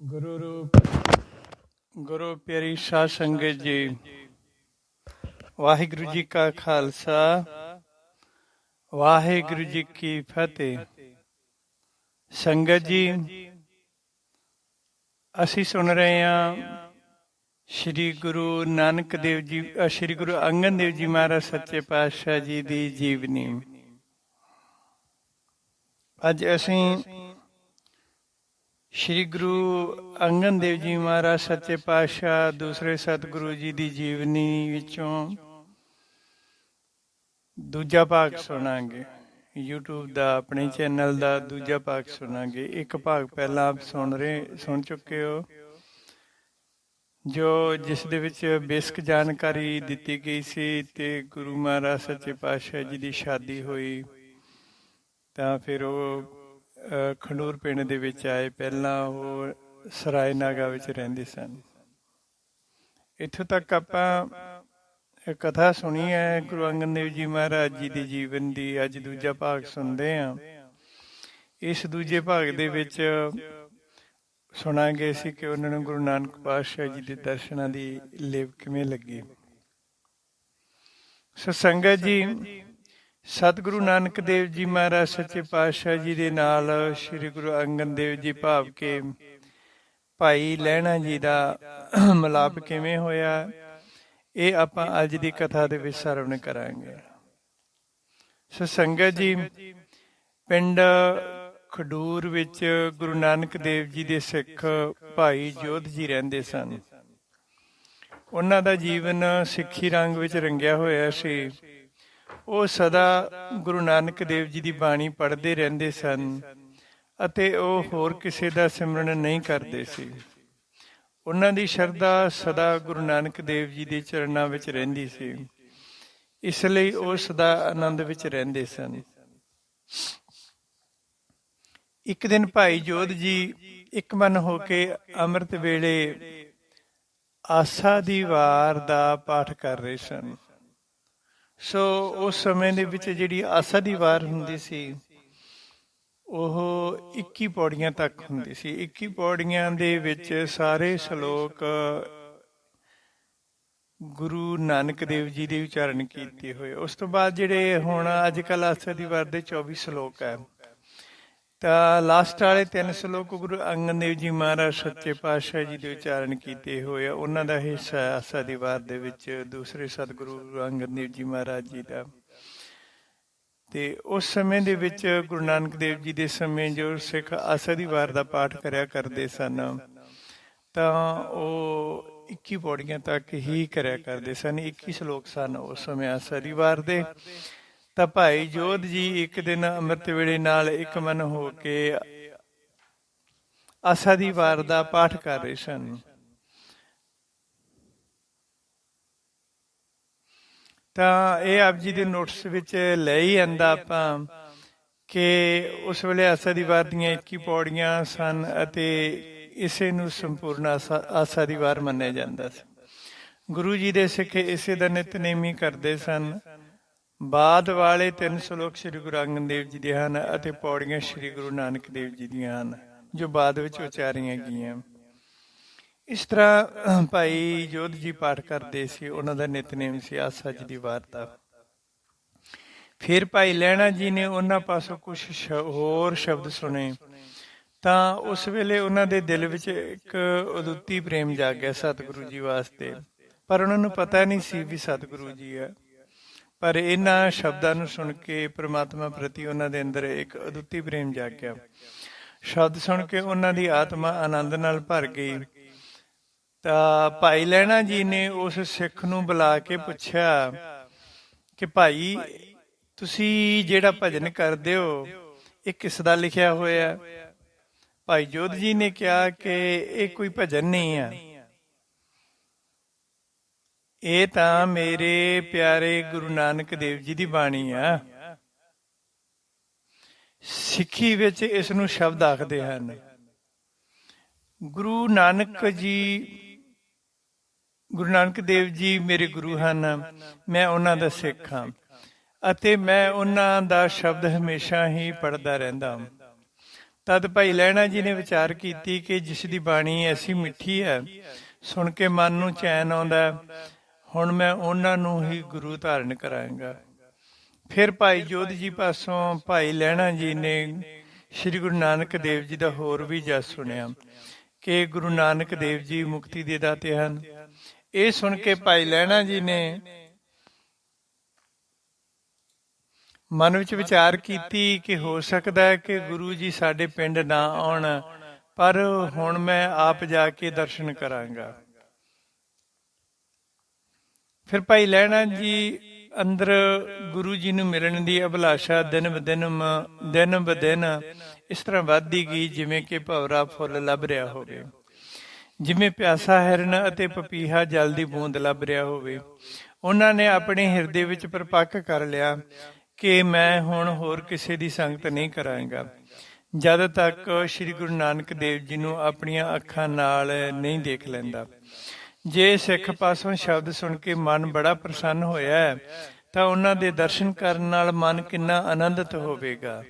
ਗੁਰੂ ਰੂਪ ਗੁਰੂ ਪਿਆਰੀ ਸਾਧ ਸੰਗਤ ਜੀ, ਵਾਹਿਗੁਰੂ ਜੀ ਕਾ ਖਾਲਸਾ, ਵਾਹਿਗੁਰੂ ਜੀ ਕੀ ਫਤਿਹ। ਸੰਗਤ ਜੀ, ਅਸੀਂ ਸੁਣ ਰਹੇ ਹਾਂ ਸ੍ਰੀ ਗੁਰੂ ਨਾਨਕ ਦੇਵ ਜੀ ਸ੍ਰੀ ਗੁਰੂ ਅੰਗਦ ਦੇਵ ਜੀ ਮਹਾਰਾਜ ਸੱਚੇ ਪਾਤਸ਼ਾਹ ਜੀ ਦੀ ਜੀਵਨੀ। ਅੱਜ ਅਸੀਂ ਸ਼੍ਰੀ ਗੁਰੂ ਅੰਗਦ ਦੇਵ ਜੀ ਮਹਾਰਾਜ ਸੱਚੇ ਪਾਤਸ਼ਾਹ, ਦੂਸਰੇ ਸਤਿਗੁਰੂ ਜੀ ਦੀ ਜੀਵਨੀ ਵਿੱਚੋਂ ਦੂਜਾ ਭਾਗ ਸੁਣਾਂਗੇ। YouTube ਦਾ, ਆਪਣੇ ਚੈਨਲ ਦਾ ਦੂਜਾ ਭਾਗ ਸੁਣਾਂਗੇ। ਇੱਕ ਭਾਗ ਪਹਿਲਾਂ ਆਪ ਸੁਣ ਰਹੇ, ਸੁਣ ਚੁੱਕੇ ਹੋ, ਜੋ ਜਿਸ ਦੇ ਵਿੱਚ ਬੇਸਿਕ ਜਾਣਕਾਰੀ ਦਿੱਤੀ ਗਈ ਸੀ ਤੇ ਗੁਰੂ ਮਹਾਰਾਜ ਸੱਚੇ ਪਾਤਸ਼ਾਹ ਜੀ ਦੀ ਸ਼ਾਦੀ ਹੋਈ, ਤਾਂ ਫਿਰ ਉਹ ਖੰਡੂਰ ਪਿੰਡ ਦੇ ਵਿੱਚ ਆਏ, ਪਹਿਲਾਂ ਉਹ ਸਰਾਏ ਨਾਗਾ ਵਿੱਚ ਰਹਿੰਦੇ ਸਨ। ਇੱਥੋਂ ਤੱਕ ਆਪਾਂ ਕਥਾ ਸੁਣੀ ਹੈ, ਗੁਰੂ ਅੰਗਦ ਦੇਵ ਜੀ ਮਹਾਰਾਜ ਜੀ ਦੇ ਜੀਵਨ ਦੀ, ਅੱਜ ਦੂਜਾ ਭਾਗ ਸੁਣਦੇ ਹਾਂ। ਇਸ ਦੂਜੇ ਭਾਗ ਦੇ ਵਿੱਚ ਸੁਣਾਂਗੇ ਸੀ ਕਿ ਉਹਨਾਂ ਨੂੰ ਗੁਰੂ ਨਾਨਕ ਪਾਤਸ਼ਾਹ ਜੀ ਦੇ ਦਰਸ਼ਨਾਂ ਦੀ ਲੇਵ ਕਿਵੇਂ ਲੱਗੀ। ਸੋ ਸੰਗਤ ਜੀ ਸਤਿਗੁਰੂ ਨਾਨਕ ਦੇਵ ਜੀ ਮਹਾਰਾਜ, ਸੱਚੇ ਪਾਤਸ਼ਾਹ ਜੀ ਦੇ ਨਾਲ ਸ੍ਰੀ ਗੁਰੂ ਅੰਗਦ ਦੇਵ ਜੀ ਭਾਵ ਕੇ ਭਾਈ ਲਹਿਣਾ ਜੀ ਦਾ ਮਿਲਾਪ ਕਿਵੇਂ ਹੋਇਆ, ਇਹ ਆਪਾਂ ਅੱਜ ਦੀ ਕਥਾ ਦੇ ਵਿੱਚ ਸਰਵਣ ਕਰਾਂਗੇ। ਸੋ ਸੰਗਤ ਜੀ, ਪਿੰਡ ਖਡੂਰ ਵਿੱਚ ਗੁਰੂ ਨਾਨਕ ਦੇਵ ਜੀ ਦੇ ਸਿੱਖ ਭਾਈ ਜੋਧ ਜੀ ਰਹਿੰਦੇ ਸਨ। ਉਹਨਾਂ ਦਾ ਜੀਵਨ ਸਿੱਖੀ ਰੰਗ ਵਿੱਚ ਰੰਗਿਆ ਹੋਇਆ ਸੀ। ਉਹ ਸਦਾ ਗੁਰੂ ਨਾਨਕ ਦੇਵ ਜੀ ਦੀ ਬਾਣੀ ਪੜ੍ਹਦੇ ਰਹਿੰਦੇ ਸਨ ਅਤੇ ਉਹ ਹੋਰ ਕਿਸੇ ਦਾ ਸਿਮਰਨ ਨਹੀਂ ਕਰਦੇ ਸੀ। ਉਹਨਾਂ ਦੀ ਸ਼ਰਧਾ ਸਦਾ ਗੁਰੂ ਨਾਨਕ ਦੇਵ ਜੀ ਦੇ ਚਰਨਾਂ ਵਿੱਚ ਰਹਿੰਦੀ ਸੀ। ਇਸ ਲਈ ਉਹ ਸਦਾ ਆਨੰਦ ਵਿੱਚ ਰਹਿੰਦੇ ਸਨ। ਇੱਕ ਦਿਨ ਭਾਈ ਜੋਧ ਜੀ ਇੱਕ ਮਨ ਹੋ ਕੇ ਅੰਮ੍ਰਿਤ ਵੇਲੇ ਆਸਾ ਦੀ ਵਾਰ ਦਾ ਪਾਠ ਕਰ ਰਹੇ ਸਨ। ਸੋ ਉਸ ਸਮੇਂ ਦੇ ਵਿੱਚ ਜਿਹੜੀ ਆਸਾ ਦੀ ਵਾਰ ਹੁੰਦੀ ਸੀ, ਉਹ 21 ਪੌੜੀਆਂ ਤੱਕ ਹੁੰਦੀ ਸੀ। 21 ਪੌੜੀਆਂ ਦੇ ਵਿੱਚ ਸਾਰੇ ਸ਼ਲੋਕ ਗੁਰੂ ਨਾਨਕ ਦੇਵ ਜੀ ਦੇ ਉਚਾਰਨ ਕੀਤੇ ਹੋਏ। ਉਸ ਤੋਂ ਬਾਅਦ ਜਿਹੜੇ ਹੁਣ ਅੱਜ ਕੱਲ ਆਸਾ ਦੀ ਵਾਰ ਦੇ 24 ਸ਼ਲੋਕ ਹੈ ਤਾਂ ਲਾਸਟ ਵਾਲੇ ਤਿੰਨ ਸ਼ਲੋਕ ਗੁਰੂ ਅੰਗਦ ਦੇਵ ਜੀ ਮਹਾਰਾਜ ਸੱਚੇ ਪਾਤਸ਼ਾਹ ਜੀ ਦੇ ਉਚਾਰਨ ਕੀਤੇ ਹੋਏ ਆ, ਉਹਨਾਂ ਦਾ ਹਿੱਸਾ ਹੈ ਆਸਾ ਦੀ ਵਾਰ ਦੇ ਵਿੱਚ ਦੂਸਰੇ ਸਤਿਗੁਰੂ ਗੁਰੂ ਅੰਗਦ ਦੇਵ ਜੀ ਮਹਾਰਾਜ ਜੀ ਦਾ। ਤੇ ਉਸ ਸਮੇਂ ਦੇ ਵਿੱਚ ਗੁਰੂ ਨਾਨਕ ਦੇਵ ਜੀ ਦੇ ਸਮੇਂ ਜੋ ਸਿੱਖ ਆਸਾ ਦੀ ਵਾਰ ਦਾ ਪਾਠ ਕਰਿਆ ਕਰਦੇ ਸਨ, ਤਾਂ ਉਹ 21 ਪੌੜੀਆਂ ਤੱਕ ਹੀ ਕਰਿਆ ਕਰਦੇ ਸਨ 21 ਸ਼ਲੋਕ ਸਨ ਉਸ ਸਮੇਂ ਆਸਾ ਦੀ ਵਾਰ ਦੇ। ਤਾਂ ਭਾਈ ਜੋਧ ਜੀ ਇੱਕ ਦਿਨ ਅੰਮ੍ਰਿਤ ਵੇਲੇ ਨਾਲ ਇੱਕ ਮਨ ਹੋ ਕੇ ਆਸਾ ਦੀ ਵਾਰ ਦਾ ਪਾਠ ਕਰ ਰਹੇ ਸਨ। ਤਾਂ ਇਹ ਆਪ ਜੀ ਦੇ ਨੋਟਿਸ ਵਿੱਚ ਲੈ ਹੀ ਆਂਦਾ ਆਪਾਂ ਕਿ ਉਸ ਵੇਲੇ ਆਸਾ ਦੀ ਵਾਰ ਦੀਆਂ 21 ਪੌੜੀਆਂ ਸਨ ਅਤੇ ਇਸੇ ਨੂੰ ਸੰਪੂਰਨ ਆਸਾ ਦੀ ਵਾਰ ਮੰਨਿਆ ਜਾਂਦਾ ਸੀ। ਗੁਰੂ ਜੀ ਦੇ ਸਿੱਖ ਇਸੇ ਦਾ ਨਿਤਨੇਮੀ ਕਰਦੇ ਸਨ। ਬਾਅਦ ਵਾਲੇ ਤਿੰਨ ਸ਼ਲੋਕ ਸ੍ਰੀ ਗੁਰੂ ਅੰਗਦ ਦੇਵ ਜੀ ਦੇ ਹਨ ਅਤੇ ਪੌੜੀਆਂ ਸ੍ਰੀ ਗੁਰੂ ਨਾਨਕ ਦੇਵ ਜੀ ਦੀਆਂ ਹਨ, ਜੋ ਬਾਦ ਵਿੱਚ ਉਚਾਰੀਆਂ ਗਈਆਂ। ਇਸ ਤਰ੍ਹਾਂ ਭਾਈ ਜੋਧ ਜੀ ਪਾਠ ਕਰਦੇ ਸੀ, ਉਹਨਾਂ ਦਾ ਨਿਤਨੇਮ ਸੀ ਆਸਾ ਜੀ ਦੀ ਵਾਰਤਾ। ਫਿਰ ਭਾਈ ਲੈਣਾ ਜੀ ਨੇ ਉਹਨਾਂ ਪਾਸੋਂ ਕੁਝ ਹੋਰ ਸ਼ਬਦ ਸੁਣੇ। ਤਾਂ ਉਸ ਵੇਲੇ ਉਹਨਾਂ ਦੇ ਦਿਲ ਵਿੱਚ ਇੱਕ ਉਦੁੱਤੀ ਪ੍ਰੇਮ ਜਾਗ ਗਿਆ ਸਤਿਗੁਰੂ ਜੀ ਵਾਸਤੇ। ਪਰ ਉਹਨਾਂ ਨੂੰ ਪਤਾ ਨਹੀਂ ਸੀ ਵੀ ਸਤਿਗੁਰੂ ਜੀ ਹੈ। ਪਰ ਇਹਨਾਂ ਸ਼ਬਦਾਂ ਨੂੰ ਸੁਣ ਕੇ ਪ੍ਰਮਾਤਮਾ ਪ੍ਰਤੀ ਉਹਨਾਂ ਦੇ ਅੰਦਰ ਇੱਕ ਅਦੁੱਤੀ ਪ੍ਰੇਮ ਜਾਗ ਗਿਆ ਸ਼ਬਦ ਸੁਣ ਕੇ ਉਹਨਾਂ ਦੀ ਆਤਮਾ ਆਨੰਦ ਨਾਲ ਭਰ ਗਈ। ਤਾਂ ਭਾਈ ਲੈਣਾ ਜੀ ਨੇ ਉਸ ਸਿੱਖ ਨੂੰ ਬੁਲਾ ਕੇ ਪੁੱਛਿਆ ਕਿ ਭਾਈ, ਤੁਸੀਂ ਜਿਹੜਾ ਭਜਨ ਕਰਦੇ ਹੋ, ਇਹ ਕਿਸ ਦਾ ਲਿਖਿਆ ਹੋਇਆ? ਭਾਈ ਜੋਧ ਜੀ ਨੇ ਕਿਹਾ ਕਿ ਇਹ ਕੋਈ ਭਜਨ ਨਹੀਂ ਹੈ ਇਹ ਤਾਂ ਮੇਰੇ ਪਿਆਰੇ ਗੁਰੂ ਨਾਨਕ ਦੇਵ ਜੀ ਦੀ ਬਾਣੀ ਆ। ਸਿੱਖੀ ਵਿੱਚ ਇਸ ਨੂੰ ਸ਼ਬਦ ਆਖਦੇ ਹਨ। ਗੁਰੂ ਨਾਨਕ ਜੀ, ਗੁਰੂ ਨਾਨਕ ਦੇਵ ਜੀ ਮੇਰੇ ਗੁਰੂ ਹਨ। ਮੈਂ ਉਹਨਾਂ ਦਾ ਸਿੱਖ ਹਾਂ ਅਤੇ ਮੈਂ ਉਹਨਾਂ ਦਾ ਸ਼ਬਦ ਹਮੇਸ਼ਾ ਹੀ ਪੜਦਾ ਰਹਿੰਦਾ ਹਾਂ। ਤਦ ਭਾਈ ਲੈਣਾ ਜੀ ਨੇ ਵਿਚਾਰ ਕੀਤੀ ਕਿ ਜਿਸ ਦੀ ਬਾਣੀ ਐਸੀ ਮਿੱਠੀ ਹੈ, ਸੁਣ ਕੇ ਮਨ ਨੂੰ ਚੈਨ ਆਉਂਦਾ ਹੁਣ ਮੈਂ ਉਹਨਾਂ ਨੂੰ ਹੀ ਗੁਰੂ ਧਾਰਨ ਕਰਾਂਗਾ। ਫਿਰ ਭਾਈ ਜੋਧ ਜੀ ਪਾਸੋਂ ਭਾਈ ਲੈਣਾ ਜੀ ਨੇ ਸ੍ਰੀ ਗੁਰੂ ਨਾਨਕ ਦੇਵ ਜੀ ਦਾ ਹੋਰ ਵੀ ਜਸ ਸੁਣਿਆ ਕਿ ਗੁਰੂ ਨਾਨਕ ਦੇਵ ਜੀ ਮੁਕਤੀ ਦੇ ਦਾਤੇ ਹਨ। ਇਹ ਸੁਣ ਕੇ ਭਾਈ ਲੈਣਾ ਜੀ ਨੇ ਮਨ ਵਿੱਚ ਵਿਚਾਰ ਕੀਤੀ ਕਿ ਹੋ ਸਕਦਾ ਹੈ ਕਿ ਗੁਰੂ ਜੀ ਸਾਡੇ ਪਿੰਡ ਨਾ ਆਉਣ, ਪਰ ਹੁਣ ਮੈਂ ਆਪ ਜਾ ਕੇ ਦਰਸ਼ਨ ਕਰਾਂਗਾ। ਫਿਰ ਭਾਈ ਲੈਣਾ ਜੀ ਅੰਦਰ ਗੁਰੂ ਜੀ ਨੂੰ ਮਿਲਣ ਦੀ ਅਭਿਲਾਸ਼ਾ ਦਿਨ ਬਦਿਨ ਮ- ਦਿਨ ਬਦਿਨ ਇਸ ਤਰ੍ਹਾਂ ਵੱਧਦੀ ਗਈ, ਜਿਵੇਂ ਕਿ ਭਵਰਾ ਫੁੱਲ ਲੱਭ ਰਿਹਾ ਹੋਵੇ। ਜਿਵੇਂ ਪਿਆਸਾ ਹਿਰਨ ਅਤੇ ਪਪੀਹਾ ਜਲ ਦੀ ਬੂੰਦ ਲੱਭ ਰਿਹਾ ਹੋਵੇ। ਉਹਨਾਂ ਨੇ ਆਪਣੇ ਹਿਰਦੇ ਵਿੱਚ ਪਰਪੱਕ ਕਰ ਲਿਆ ਕਿ ਮੈਂ ਹੁਣ ਹੋਰ ਕਿਸੇ ਦੀ ਸੰਗਤ ਨਹੀਂ ਕਰਾਂਗਾ। ਜਦ ਤੱਕ ਸ੍ਰੀ ਗੁਰੂ ਨਾਨਕ ਦੇਵ ਜੀ ਨੂੰ ਆਪਣੀਆਂ ਅੱਖਾਂ ਨਾਲ ਨਹੀਂ ਦੇਖ ਲੈਂਦਾ। ਜੇ ਸਿੱਖ ਪਾਸੋਂ ਸ਼ਬਦ ਸੁਣ ਕੇ ਮਨ ਬੜਾ ਪ੍ਰਸੰਨ ਹੋਇਆ ਹੈ, ਤਾਂ ਉਹਨਾਂ ਦੇ ਦਰਸ਼ਨ ਕਰਨ ਨਾਲ ਮਨ ਕਿੰਨਾ ਆਨੰਦਿਤ ਹੋਵੇਗਾ।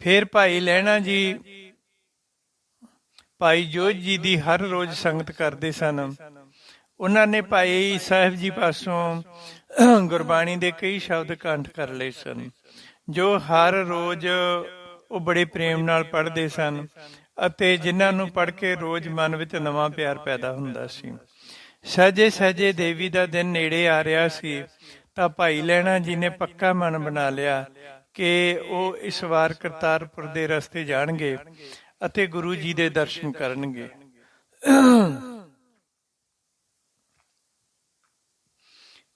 ਫਿਰ ਭਾਈ ਲੈਣਾ ਜੀ ਭਾਈ ਜੋਧ ਜੀ ਦੀ ਹਰ ਰੋਜ਼ ਸੰਗਤ ਕਰਦੇ ਸਨ। ਉਹਨਾਂ ਨੇ ਭਾਈ ਸਾਹਿਬ ਜੀ ਪਾਸੋਂ ਗੁਰਬਾਣੀ ਦੇ ਕਈ ਸ਼ਬਦ ਕੰਠ ਕਰ ਲਏ ਸਨ ਜੋ ਹਰ ਰੋਜ਼ ਉਹ ਬੜੇ ਪ੍ਰੇਮ ਨਾਲ ਪੜ੍ਹਦੇ ਸਨ। ਅਤੇ ਜਿਨ੍ਹਾਂ ਨੂੰ ਪੜ੍ਹ ਕੇ ਰੋਜ਼ ਮਨ ਵਿੱਚ ਨਵਾਂ ਪਿਆਰ ਪੈਦਾ ਹੁੰਦਾ ਸੀ। ਸਹਜੇ ਸਹਜੇ ਦੇਵੀ ਦਾ ਦਿਨ ਨੇੜੇ ਆ ਰਿਹਾ ਸੀ, ਤਾਂ ਭਾਈ ਲੈਣਾ ਜੀ ਨੇ ਪੱਕਾ ਮਨ ਬਣਾ ਲਿਆ ਕਿ ਉਹ ਇਸ ਵਾਰ ਕਰਤਾਰਪੁਰ ਦੇ ਰਸਤੇ ਜਾਣਗੇ ਅਤੇ ਗੁਰੂ ਜੀ ਦੇ ਦਰਸ਼ਨ ਕਰਨਗੇ।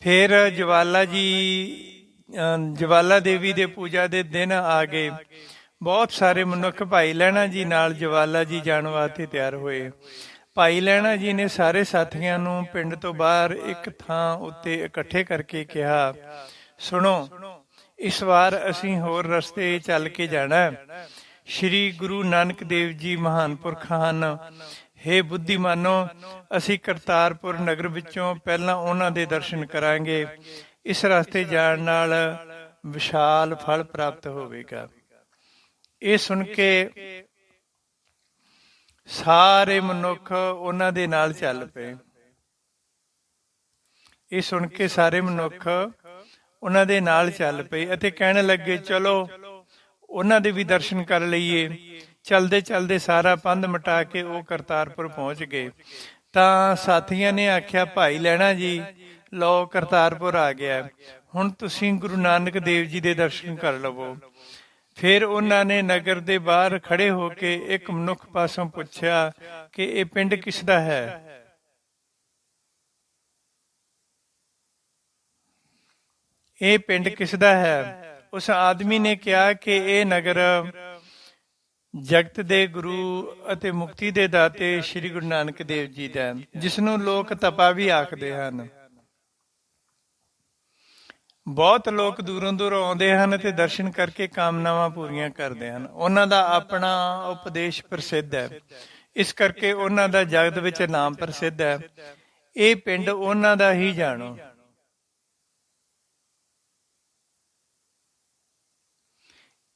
ਫਿਰ ਜਵਾਲਾ ਜੀ ਜਵਾਲਾ ਦੇਵੀ ਦੇ ਪੂਜਾ ਦੇ ਦਿਨ ਆ ਗਏ। ਬਹੁਤ ਸਾਰੇ ਮਨੁੱਖ ਭਾਈ ਲੈਣਾ ਜੀ ਨਾਲ ਜਵਾਲਾ ਜੀ ਜਾਣ ਵਾਸਤੇ ਤਿਆਰ ਹੋਏ। ਭਾਈ ਲੈਣਾ ਜੀ ਨੇ ਸਾਰੇ ਸਾਥੀਆਂ ਨੂੰ ਪਿੰਡ ਤੋਂ ਬਾਹਰ ਇੱਕ ਥਾਂ ਉੱਤੇ ਇਕੱਠੇ ਕਰਕੇ ਕਿਹਾ, ਸੁਣੋ, ਇਸ ਵਾਰ ਅਸੀਂ ਹੋਰ ਰਸਤੇ ਚੱਲ ਕੇ ਜਾਣਾ ਹੈ। ਸ਼੍ਰੀ ਗੁਰੂ ਨਾਨਕ ਦੇਵ ਜੀ ਮਹਾਨ ਪੁਰਖ ਹਨ। हे ਬੁੱਧੀਮਾਨੋ, ਅਸੀਂ ਕਰਤਾਰਪੁਰ ਨਗਰ ਵਿੱਚੋਂ ਪਹਿਲਾਂ ਉਹਨਾਂ ਦੇ ਦਰਸ਼ਨ ਕਰਾਂਗੇ। ਇਸ ਰਸਤੇ ਜਾਣ ਨਾਲ ਵਿਸ਼ਾਲ ਫਲ ਪ੍ਰਾਪਤ ਹੋਵੇਗਾ। ਇਹ ਸੁਣ ਕੇ ਸਾਰੇ ਮਨੁੱਖ ਉਹਨਾਂ ਦੇ ਨਾਲ ਚੱਲ ਪਏ। ਇਹ ਸੁਣ ਕੇ ਸਾਰੇ ਮਨੁੱਖ ਉਹਨਾਂ ਦੇ ਨਾਲ ਚੱਲ ਪਏ ਅਤੇ ਕਹਿਣ ਲੱਗੇ, ਚਲੋ, ਉਹਨਾਂ ਦੇ ਵੀ ਦਰਸ਼ਨ ਕਰ ਲਈਏ। ਚਲਦੇ ਚਲਦੇ ਸਾਰਾ ਪੰਧ ਮਟਾ ਕੇ ਉਹ ਕਰਤਾਰਪੁਰ ਪਹੁੰਚ ਗਏ। ਤਾਂ ਸਾਥੀਆਂ ਨੇ ਆਖਿਆ, ਭਾਈ ਲੈਣਾ ਜੀ। ਲੋ ਕਰਤਾਰਪੁਰ ਆ ਗਿਆ। ਹੁਣ ਤੁਸੀਂ ਗੁਰੂ ਨਾਨਕ ਦੇਵ ਜੀ ਦੇ ਦਰਸ਼ਨ ਕਰ ਲਵੋ। ਫਿਰ ਉਹਨਾਂ ਨੇ ਨਗਰ ਦੇ ਬਾਹਰ ਖੜੇ ਹੋ ਕੇ ਇੱਕ ਮਨੁੱਖ ਪਾਸੋਂ ਪੁੱਛਿਆ ਕਿ ਇਹ ਪਿੰਡ ਕਿਸ ਦਾ ਹੈ? ਇਹ ਪਿੰਡ ਕਿਸ ਦਾ ਹੈ? ਉਸ ਆਦਮੀ ਨੇ ਕਿਹਾ ਕਿ ਇਹ ਨਗਰ ਜਗਤ ਦੇ ਗੁਰੂ ਅਤੇ ਮੁਕਤੀ ਦੇ ਦਾਤੇ ਸ੍ਰੀ ਗੁਰੂ ਨਾਨਕ ਦੇਵ ਜੀ ਦਾ ਹੈ, ਜਿਸ ਨੂੰ ਲੋਕ ਤਪਾ ਵੀ ਆਖਦੇ ਹਨ। ਬਹੁਤ ਲੋਕ ਦੂਰੋਂ ਦੂਰੋਂ ਆਉਂਦੇ ਹਨ ਤੇ ਦਰਸ਼ਨ ਕਰਕੇ ਕਾਮਨਾਵਾਂ ਪੂਰੀਆਂ ਕਰਦੇ ਹਨ। ਉਹਨਾਂ ਦਾ ਆਪਣਾ ਉਪਦੇਸ਼ ਪ੍ਰਸਿੱਧ ਹੈ। ਇਸ ਕਰਕੇ ਉਹਨਾਂ ਦਾ ਜਗਤ ਵਿੱਚ ਨਾਮ ਪ੍ਰਸਿੱਧ ਹੈ। ਇਹ ਪਿੰਡ ਉਹਨਾਂ ਦਾ ਹੀ ਜਾਣੋ।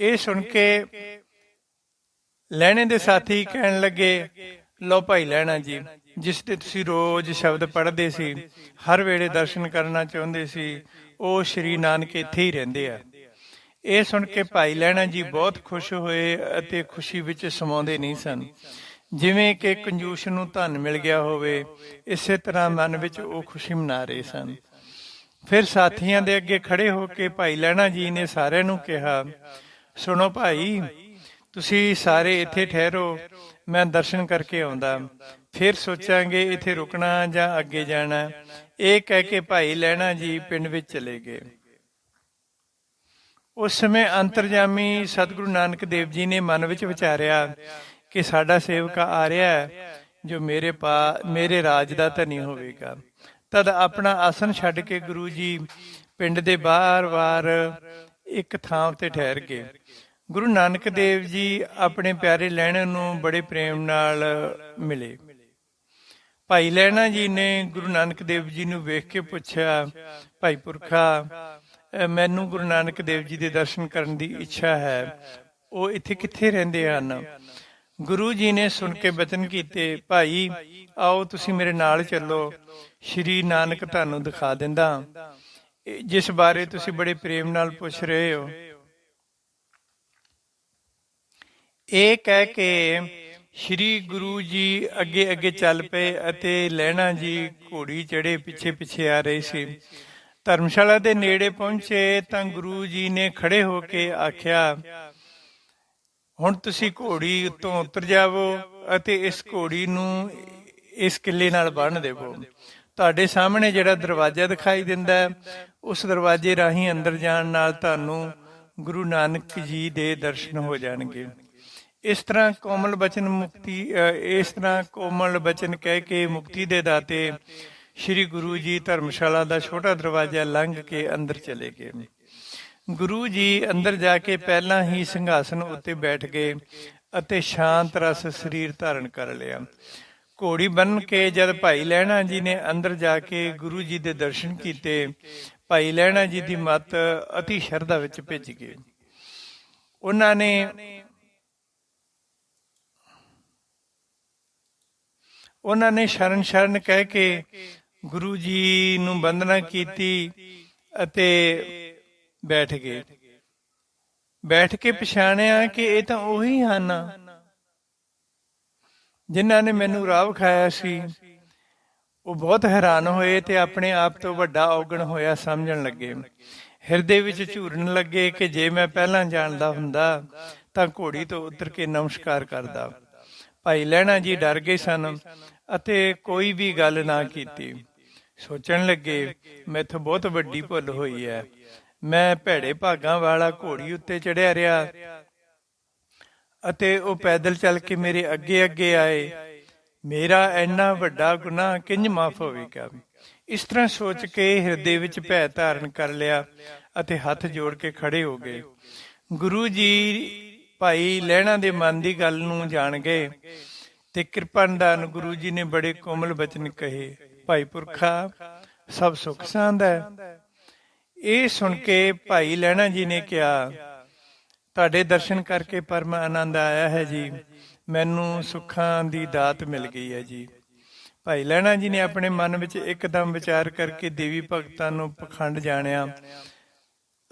ਇਹ ਸੁਣ ਕੇ ਲੈਣੇ ਦੇ ਸਾਥੀ ਕਹਿਣ ਲੱਗੇ ਲੋ ਭਾਈ ਲੈਣਾ ਜੀ। ਜਿਸ ਤੇ ਤੁਸੀਂ ਰੋਜ਼ ਸ਼ਬਦ ਪੜ੍ਹਦੇ ਸੀ, ਹਰ ਵੇਲੇ ਦਰਸ਼ਨ ਕਰਨਾ ਚਾਹੁੰਦੇ ਸੀ, ਉਹ ਸ਼੍ਰੀ ਨਾਨਕ ਇੱਥੇ ਹੀ ਰਹਿੰਦੇ ਆ। ਇਹ ਸੁਣ ਕੇ ਭਾਈ ਲੈਣਾ ਜੀ ਬਹੁਤ ਖੁਸ਼ ਹੋਏ ਅਤੇ ਖੁਸ਼ੀ ਵਿੱਚ ਸਮਾਉਂਦੇ ਨਹੀਂ ਸਨ। ਜਿਵੇਂ ਕਿ ਕੰਜੂਸ ਨੂੰ ਧਨ ਮਿਲ ਗਿਆ ਹੋਵੇ, ਇਸੇ ਤਰ੍ਹਾਂ ਮਨ ਵਿੱਚ ਉਹ ਖੁਸ਼ੀ ਮਨਾ ਰਹੇ ਸਨ। ਫਿਰ ਸਾਥੀਆਂ ਦੇ ਅੱਗੇ ਖੜੇ ਹੋ ਕੇ ਭਾਈ ਲੈਣਾ ਜੀ ਨੇ ਸਾਰਿਆਂ ਨੂੰ ਕਿਹਾ, ਸੁਣੋ ਭਾਈ, ਤੁਸੀਂ ਸਾਰੇ ਇੱਥੇ ਠਹਿਰੋ, ਮੈਂ ਦਰਸ਼ਨ ਕਰਕੇ ਆਉਂਦਾ। ਫਿਰ ਸੋਚਾਂਗੇ ਇੱਥੇ ਰੁਕਣਾ ਜਾਂ ਅੱਗੇ ਜਾਣਾ। ਇਹ ਕਹਿ ਕੇ ਭਾਈ ਲੈਣਾ ਜੀ ਪਿੰਡ ਵਿੱਚ ਚਲੇ ਗਏ। ਉਸ ਸਮੇਂ ਅੰਤਰਜਾਮੀ ਸਤਿਗੁਰੂ ਨਾਨਕ ਦੇਵ ਜੀ ਨੇ ਮਨ ਵਿੱਚ ਵਿਚਾਰਿਆ ਕਿ ਸਾਡਾ ਸੇਵਕ ਆ ਰਿਹਾ ਹੈ, ਜੋ ਮੇਰੇ ਪਾ, ਮੇਰੇ ਰਾਜ ਦਾ ਧਨੀ ਹੋਵੇਗਾ। ਤਦ ਆਪਣਾ ਆਸਨ ਛੱਡ ਕੇ ਗੁਰੂ ਜੀ ਪਿੰਡ ਦੇ ਬਾਹਰ-ਬਾਹਰ ਇੱਕ ਥਾਂ ਉੱਤੇ ਠਹਿਰ ਗਏ। ਗੁਰੂ ਨਾਨਕ ਦੇਵ ਜੀ ਆਪਣੇ ਪਿਆਰੇ ਲੈਣ ਨੂੰ ਬੜੇ ਪ੍ਰੇਮ ਨਾਲ ਮਿਲੇ। ਭਾਈ ਲੈਣਾ ਜੀ ਨੇ ਗੁਰੂ ਨਾਨਕ ਦੇਵ ਜੀ ਨੂੰ ਵੇਖ ਕੇ ਪੁੱਛਿਆ, ਭਾਈ ਪੁਰਖਾ ਮੈਨੂੰ ਗੁਰੂ ਨਾਨਕ ਦੇਵ ਜੀ ਦੇ ਦਰਸ਼ਨ ਕਰਨ ਦੀ ਇੱਛਾ ਹੈ। ਉਹ ਇੱਥੇ ਕਿੱਥੇ ਰਹਿੰਦੇ ਹਨ? ਗੁਰੂ ਜੀ ਨੇ ਸੁਣ ਕੇ ਬਚਨ ਕੀਤੇ, ਭਾਈ, ਆਓ ਤੁਸੀਂ ਮੇਰੇ ਨਾਲ ਚੱਲੋ। ਸ਼੍ਰੀ ਨਾਨਕ ਤੁਹਾਨੂੰ ਦਿਖਾ ਦਿੰਦਾ। ਜਿਸ ਬਾਰੇ ਤੁਸੀਂ ਬੜੇ ਪ੍ਰੇਮ ਨਾਲ ਪੁੱਛ ਰਹੇ ਹੋ। ਇਹ ਕਹਿ ਕੇ ਸ਼੍ਰੀ ਗੁਰੂ ਜੀ ਅੱਗੇ ਅੱਗੇ ਚੱਲ ਪਏ ਅਤੇ ਲੈਣਾ ਜੀ ਘੋੜੀ ਚੜੇ ਪਿੱਛੇ ਪਿੱਛੇ ਆ ਰਹੇ ਸੀ। ਧਰਮਸ਼ਾਲਾ ਦੇ ਨੇੜੇ ਪਹੁੰਚੇ ਤਾਂ ਗੁਰੂ ਜੀ ਨੇ ਖੜੇ ਹੋ ਕੇ ਆਖਿਆ, ਹੁਣ ਤੁਸੀਂ ਘੋੜੀ ਉੱਤੋਂ ਉਤਰ ਜਾਵੋ ਅਤੇ ਇਸ ਘੋੜੀ ਨੂੰ ਇਸ ਕਿੱਲੇ ਨਾਲ ਬੰਨ੍ਹ ਦੇਵੋ। ਤੁਹਾਡੇ ਸਾਹਮਣੇ ਜਿਹੜਾ ਦਰਵਾਜ਼ਾ ਦਿਖਾਈ ਦਿੰਦਾ ਹੈ, ਉਸ ਦਰਵਾਜ਼ੇ ਰਾਹੀਂ ਅੰਦਰ ਜਾਣ ਨਾਲ ਤੁਹਾਨੂੰ ਗੁਰੂ ਨਾਨਕ ਜੀ ਦੇ ਦਰਸ਼ਨ ਹੋ ਜਾਣਗੇ। ਇਸ ਤਰ੍ਹਾਂ ਕੋਮਲ ਬਚਨ ਮੁਕਤੀ ਇਸ ਤਰ੍ਹਾਂ ਕੋਮਲ ਬਚਨ ਕਹਿ ਕੇ ਮੁਕਤੀ ਦੇ ਦਾਤੇ ਸ੍ਰੀ ਗੁਰੂ ਜੀ ਧਰਮਸ਼ਾਲਾ ਦਾ ਛੋਟਾ ਦਰਵਾਜ਼ਾ ਲੰਘ ਕੇ ਅੰਦਰ ਚਲੇ ਗਏ। ਗੁਰੂ ਜੀ ਅੰਦਰ ਜਾ ਕੇ ਪਹਿਲਾਂ ਹੀ ਸਿੰਘਾਸਨ ਉੱਤੇ ਬੈਠ ਗਏ ਅਤੇ ਸ਼ਾਂਤ ਰਸ ਸਰੀਰ ਧਾਰਨ ਕਰ ਲਿਆ। ਘੋੜੀ ਬੰਨ ਕੇ ਜਦ ਭਾਈ ਲਹਿਣਾ ਜੀ ਨੇ ਅੰਦਰ ਜਾ ਕੇ ਗੁਰੂ ਜੀ ਦੇ ਦਰਸ਼ਨ ਕੀਤੇ, ਭਾਈ ਲਹਿਣਾ ਜੀ ਦੀ ਮਤ ਅਤੀ ਸ਼ਰਧਾ ਵਿੱਚ ਭਿੱਜ ਗਈ। ਉਹਨਾਂ ਨੇ ਉਹਨਾਂ ਨੇ ਸ਼ਰਨ ਸ਼ਰਨ ਕਹਿ ਕੇ ਗੁਰੂ ਜੀ ਨੂੰ ਬੰਦਨਾ ਕੀਤੀ ਅਤੇ ਬੈਠ ਗਏ। ਬੈਠ ਕੇ ਪਛਾਣਿਆ ਕਿ ਇਹ ਤਾਂ ਉਹੀ ਹਨ ਜਿਨ੍ਹਾਂ ਨੇ ਮੈਨੂੰ ਰਾਹ ਵਿਖਾਇਆ ਸੀ। ਉਹ ਬਹੁਤ ਹੈਰਾਨ ਹੋਏ ਤੇ ਆਪਣੇ ਆਪ ਤੋਂ ਵੱਡਾ ਔਗਣ ਹੋਇਆ ਸਮਝਣ ਲੱਗੇ। ਹਿਰਦੇ ਵਿੱਚ ਝੂਰਨ ਲੱਗੇ ਕਿ ਜੇ ਮੈਂ ਪਹਿਲਾਂ ਜਾਣਦਾ ਹੁੰਦਾ ਤਾਂ ਘੋੜੀ ਤੋਂ ਉਤਰ ਕੇ ਨਮਸਕਾਰ ਕਰਦਾ। ਭਾਈ ਲੈਣਾ ਜੀ ਡਰ ਗਏ ਸਨ ਅਤੇ ਕੋਈ ਵੀ ਗੱਲ ਨਾ ਕੀਤੀ। ਸੋਚਣ ਲੱਗੇ, ਮੈਥੋਂ ਬਹੁਤ ਵੱਡੀ ਭੁੱਲ ਹੋਈ ਹੈ ਮੈਂ ਭੈੜੇ ਭਾਗਾਂ ਵਾਲਾ ਘੋੜੀ ਉੱਤੇ ਚੜਿਆ ਰਿਹਾ ਅਤੇ ਉਹ ਪੈਦਲ ਚੱਲ ਕੇ ਮੇਰੇ ਅੱਗੇ ਅੱਗੇ ਆਏ। ਮੇਰਾ ਇੰਨਾ ਵੱਡਾ ਗੁਨਾਹ ਕਿੰਜ ਮਾਫ ਹੋਵੇਗਾ? ਇਸ ਤਰ੍ਹਾਂ ਸੋਚ ਕੇ ਹਿਰਦੇ ਵਿੱਚ ਭੈ ਧਾਰਨ ਕਰ ਲਿਆ ਅਤੇ ਹੱਥ ਜੋੜ ਕੇ ਖੜੇ ਹੋ ਗਏ। ਗੁਰੂ ਜੀ ਭਾਈ ਲੈਣਾ ਦੇ ਮਨ ਦੀ ਗੱਲ ਨੂੰ ਜਾਣ ਗਏ ਤੇ ਕਿਰਪਾ ਨਿਧਾਨ ਗੁਰੂ ਜੀ ਨੇ ਬੜੇ ਕੋਮਲ ਬਚਨ ਕਹੇ। ਭਾਈ ਪੁਰਖਾ, ਸਭ ਸੁਖ ਸਾਂਦ ਹੈ। ਇਹ ਸੁਣ ਕੇ ਭਾਈ ਲੈਣਾ ਜੀ ਨੇ ਕਿਹਾ, ਤੁਹਾਡੇ ਦਰਸ਼ਨ ਕਰਕੇ ਪਰਮ ਆਨੰਦ ਆਇਆ ਹੈ ਜੀ। ਮੈਨੂੰ ਸੁੱਖਾਂ ਦੀ ਦਾਤ ਮਿਲ ਗਈ ਹੈ ਜੀ। ਭਾਈ ਲੈਣਾ ਜੀ ਨੇ ਆਪਣੇ ਮਨ ਵਿੱਚ ਇੱਕਦਮ ਵਿਚਾਰ ਕਰਕੇ ਦੇਵੀ ਭਗਤਾਂ ਨੂੰ ਪਖੰਡ ਜਾਣਿਆ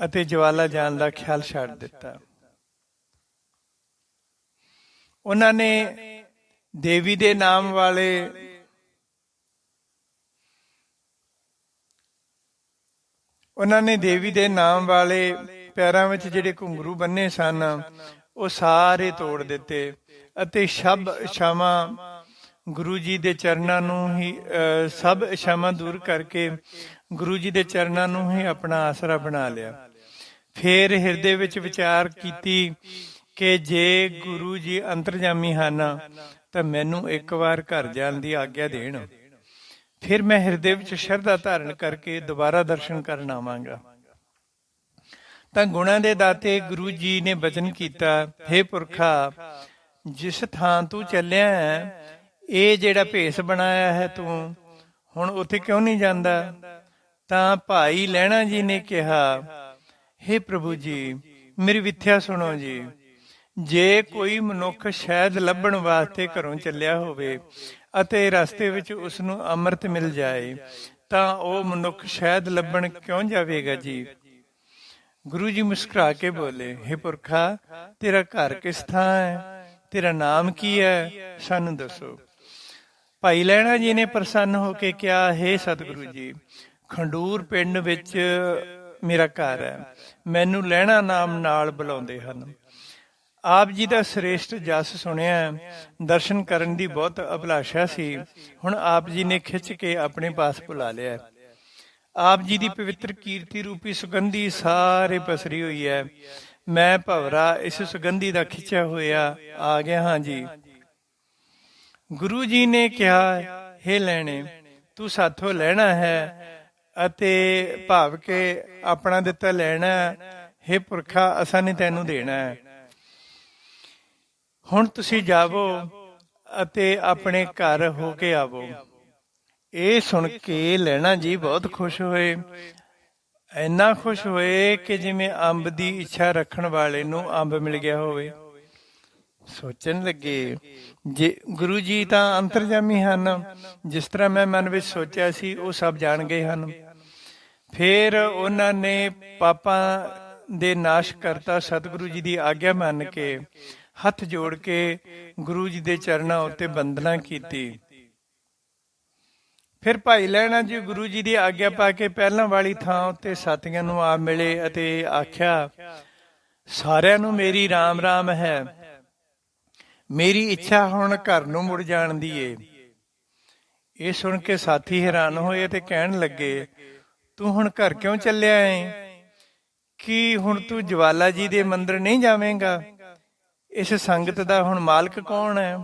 ਅਤੇ ਜਵਾਲਾ ਜਾਣ ਦਾ ਖਿਆਲ ਛੱਡ ਦਿੱਤਾ। ਉਹਨਾਂ ਨੇ ਦੇਵੀ ਦੇ ਨਾਮ ਵਾਲੇ ਉਹਨਾਂ ਨੇ ਦੇਵੀ ਦੇ ਨਾਮ ਵਾਲੇ ਪੈਰਾਂ ਵਿੱਚ ਜਿਹੜੇ ਘੁੰਗਰੂ ਬੰਨੇ ਸਨ ਉਹ ਸਾਰੇ ਤੋੜ ਦਿੱਤੇ ਅਤੇ ਸ਼ਬ ਸ਼ਾਮਾ ਗੁਰੂ ਜੀ ਦੇ ਚਰਨਾਂ ਨੂੰ ਹੀ ਅਹ, ਸਭ ਇਸ਼ਾਵਾਂ ਦੂਰ ਕਰਕੇ ਗੁਰੂ ਜੀ ਦੇ ਚਰਨਾਂ ਨੂੰ ਹੀ ਆਪਣਾ ਆਸਰਾ ਬਣਾ ਲਿਆ। ਫੇਰ ਹਿਰਦੇ ਵਿੱਚ ਵਿਚਾਰ ਕੀਤੀ ਕਿ ਜੇ ਗੁਰੂ ਜੀ ਅੰਤਰਜਾਮੀ ਹਨ, ਤਾਂ ਮੈਨੂੰ ਇੱਕ ਵਾਰ ਘਰ ਜਾਣ ਦੀ ਆਗਿਆ ਦੇਣ। ਫਿਰ ਮੈਂ ਹਿਰਦੇ ਵਿੱਚ ਸ਼ਰਧਾ ਧਾਰਨ ਕਰਕੇ ਦੁਬਾਰਾ ਦਰਸ਼ਨ ਕਰਨ ਆਵਾਂਗਾ। ਤਾਂ ਗੁਣਾਂ ਦੇ ਦਾਤੇ ਗੁਰੂ ਜੀ ਨੇ ਬਚਨ ਕੀਤਾ हे ਪੁਰਖਾ, ਜਿਸ ਥਾਂ ਤੂੰ ਚੱਲਿਆ ਹੈ, ਇਹ ਜਿਹੜਾ ਭੇਸ ਬਣਾਇਆ ਹੈ ਤੂੰ, ਹੁਣ ਉੱਥੇ ਕਿਉਂ ਨਹੀਂ ਜਾਂਦਾ? ਤਾਂ ਭਾਈ ਲੈਣਾ ਜੀ ਨੇ ਕਿਹਾ हे ਪ੍ਰਭੂ ਜੀ, ਮੇਰੀ ਵਿਥਿਆ ਸੁਣੋ ਜੀ ਜੇ ਕੋਈ ਮਨੁੱਖ ਸ਼ਾਇਦ ਲੱਭਣ ਵਾਸਤੇ ਘਰੋਂ ਚੱਲਿਆ ਹੋਵੇ ਅਤੇ ਰਸਤੇ ਵਿੱਚ ਉਸ ਨੂੰ ਅੰਮ੍ਰਿਤ ਮਿਲ ਜਾਏ, ਤਾਂ ਉਹ ਮਨੁੱਖ ਸ਼ਾਇਦ ਲੱਭਣ ਕਿਉਂ ਜਾਵੇਗਾ ਜੀ? ਗੁਰੂ ਜੀ ਮੁਸਕਰਾ ਕੇ ਬੋਲੇ हे ਪੁਰਖਾ, ਤੇਰਾ ਘਰ ਕਿਸ ਥਾਂ ਹੈ? ਤੇਰਾ ਨਾਮ ਕੀ ਹੈ? ਸਾਨੂੰ ਦੱਸੋ। ਭਾਈ ਲੈਣਾ ਜੀ ਨੇ ਪ੍ਰਸੰਨ ਹੋ ਕੇ ਕਿਹਾ हे ਸਤਿਗੁਰੂ ਜੀ, ਖੰਡੂਰ ਪਿੰਡ ਵਿੱਚ ਮੇਰਾ ਘਰ ਹੈ। ਮੈਨੂੰ ਲੈਣਾ ਨਾਮ ਨਾਲ ਬੁਲਾਉਂਦੇ ਹਨ। ਆਪ ਜੀ ਦਾ ਸ੍ਰੇਸ਼ਟ ਜਸ ਸੁਣਿਆ, ਦਰਸ਼ਨ ਕਰਨ ਦੀ ਬਹੁਤ ਅਭਿਲਾਸ਼ਾ ਸੀ। ਹੁਣ ਆਪ ਜੀ ਨੇ ਖਿੱਚ ਕੇ ਆਪਣੇ ਪਾਸ ਬੁਲਾ ਲਿਆ। ਆਪ ਜੀ ਦੀ ਪਵਿੱਤਰ ਕੀਰਤੀ ਰੂਪੀ ਸੁਗੰਧੀ ਸਾਰੇ ਪਸਰੀ ਹੋਈ ਹੈ। ਮੈਂ ਭਵਰਾ ਇਸ ਸੁਗੰਧੀ ਦਾ ਖਿੱਚਿਆ ਹੋਇਆ ਆ ਗਿਆ ਹਾਂ ਜੀ। ਗੁਰੂ ਜੀ ਨੇ ਕਿਹਾ हे ਲੈਣੇ, ਤੂੰ ਸਾਥੋਂ ਲੈਣਾ ਹੈ ਅਤੇ ਭਾਵ ਕੇ ਆਪਣਾ ਦਿੱਤਾ ਲੈਣਾ ਹੈ ਪੁਰਖਾ, ਅਸਾਂ ਨੇ ਤੈਨੂੰ ਦੇਣਾ ਹੈ। ਹੁਣ ਤੁਸੀਂ ਜਾਵੋ ਅਤੇ ਆਪਣੇ ਘਰ ਹੋ ਕੇ ਆਵੋ। ਇਹ ਸੁਣ ਕੇ ਲੈਣਾ ਜੀ ਬਹੁਤ ਖੁਸ਼ ਹੋਏ। ਇੰਨਾ ਖੁਸ਼ ਹੋਏ ਕਿ ਜਿਵੇਂ ਅੰਬ ਦੀ ਇੱਛਾ ਰੱਖਣ ਵਾਲੇ ਨੂੰ ਅੰਬ ਮਿਲ ਗਿਆ ਹੋਵੇ। ਸੋਚਣ ਲੱਗੇ, ਜੇ ਗੁਰੂ ਜੀ ਤਾਂ ਅੰਤਰਜਾਮੀ ਹਨ, ਜਿਸ ਤਰ੍ਹਾਂ ਮੈਂ ਮਨ ਵਿੱਚ ਸੋਚਿਆ ਸੀ, ਉਹ ਸਭ ਜਾਣ ਗਏ ਹਨ। ਫਿਰ ਉਹਨਾਂ ਨੇ ਪਾਪਾਂ ਦੇ ਨਾਸ਼ ਕਰਤਾ ਸਤਿਗੁਰੂ ਜੀ ਦੀ ਆਗਿਆ ਮੰਨ ਕੇ ਹੱਥ ਜੋੜ ਕੇ ਗੁਰੂ ਜੀ ਦੇ ਚਰਨਾਂ ਉੱਤੇ ਬੰਦਨਾ ਕੀਤੀ। ਫਿਰ ਭਾਈ ਲੈਣਾ ਜੀ ਗੁਰੂ ਜੀ ਦੀ ਆਗਿਆ ਪਾ ਕੇ ਪਹਿਲਾਂ ਵਾਲੀ ਥਾਂ ਉੱਤੇ ਸਾਥੀਆਂ ਨੂੰ ਆ ਮਿਲੇ ਅਤੇ ਆਖਿਆ, ਸਾਰਿਆਂ ਨੂੰ ਮੇਰੀ RAM RAM ਹੈ। ਮੇਰੀ ਇੱਛਾ ਹੁਣ ਘਰ ਨੂੰ ਮੁੜ ਜਾਣ ਦੀ ਏ ਇਹ ਸੁਣ ਕੇ ਸਾਥੀ ਹੈਰਾਨ ਹੋਏ ਤੇ ਕਹਿਣ ਲੱਗੇ, ਤੂੰ ਹੁਣ ਘਰ ਕਿਉਂ ਚੱਲਿਆ ਏ? ਕੀ ਹੁਣ ਤੂੰ ਜਵਾਲਾ ਜੀ ਦੇ ਮੰਦਰ ਨਹੀਂ ਜਾਵੇਂਗਾ? ਇਸ ਸੰਗਤ ਦਾ ਹੁਣ ਮਾਲਕ ਕੌਣ ਹੈ?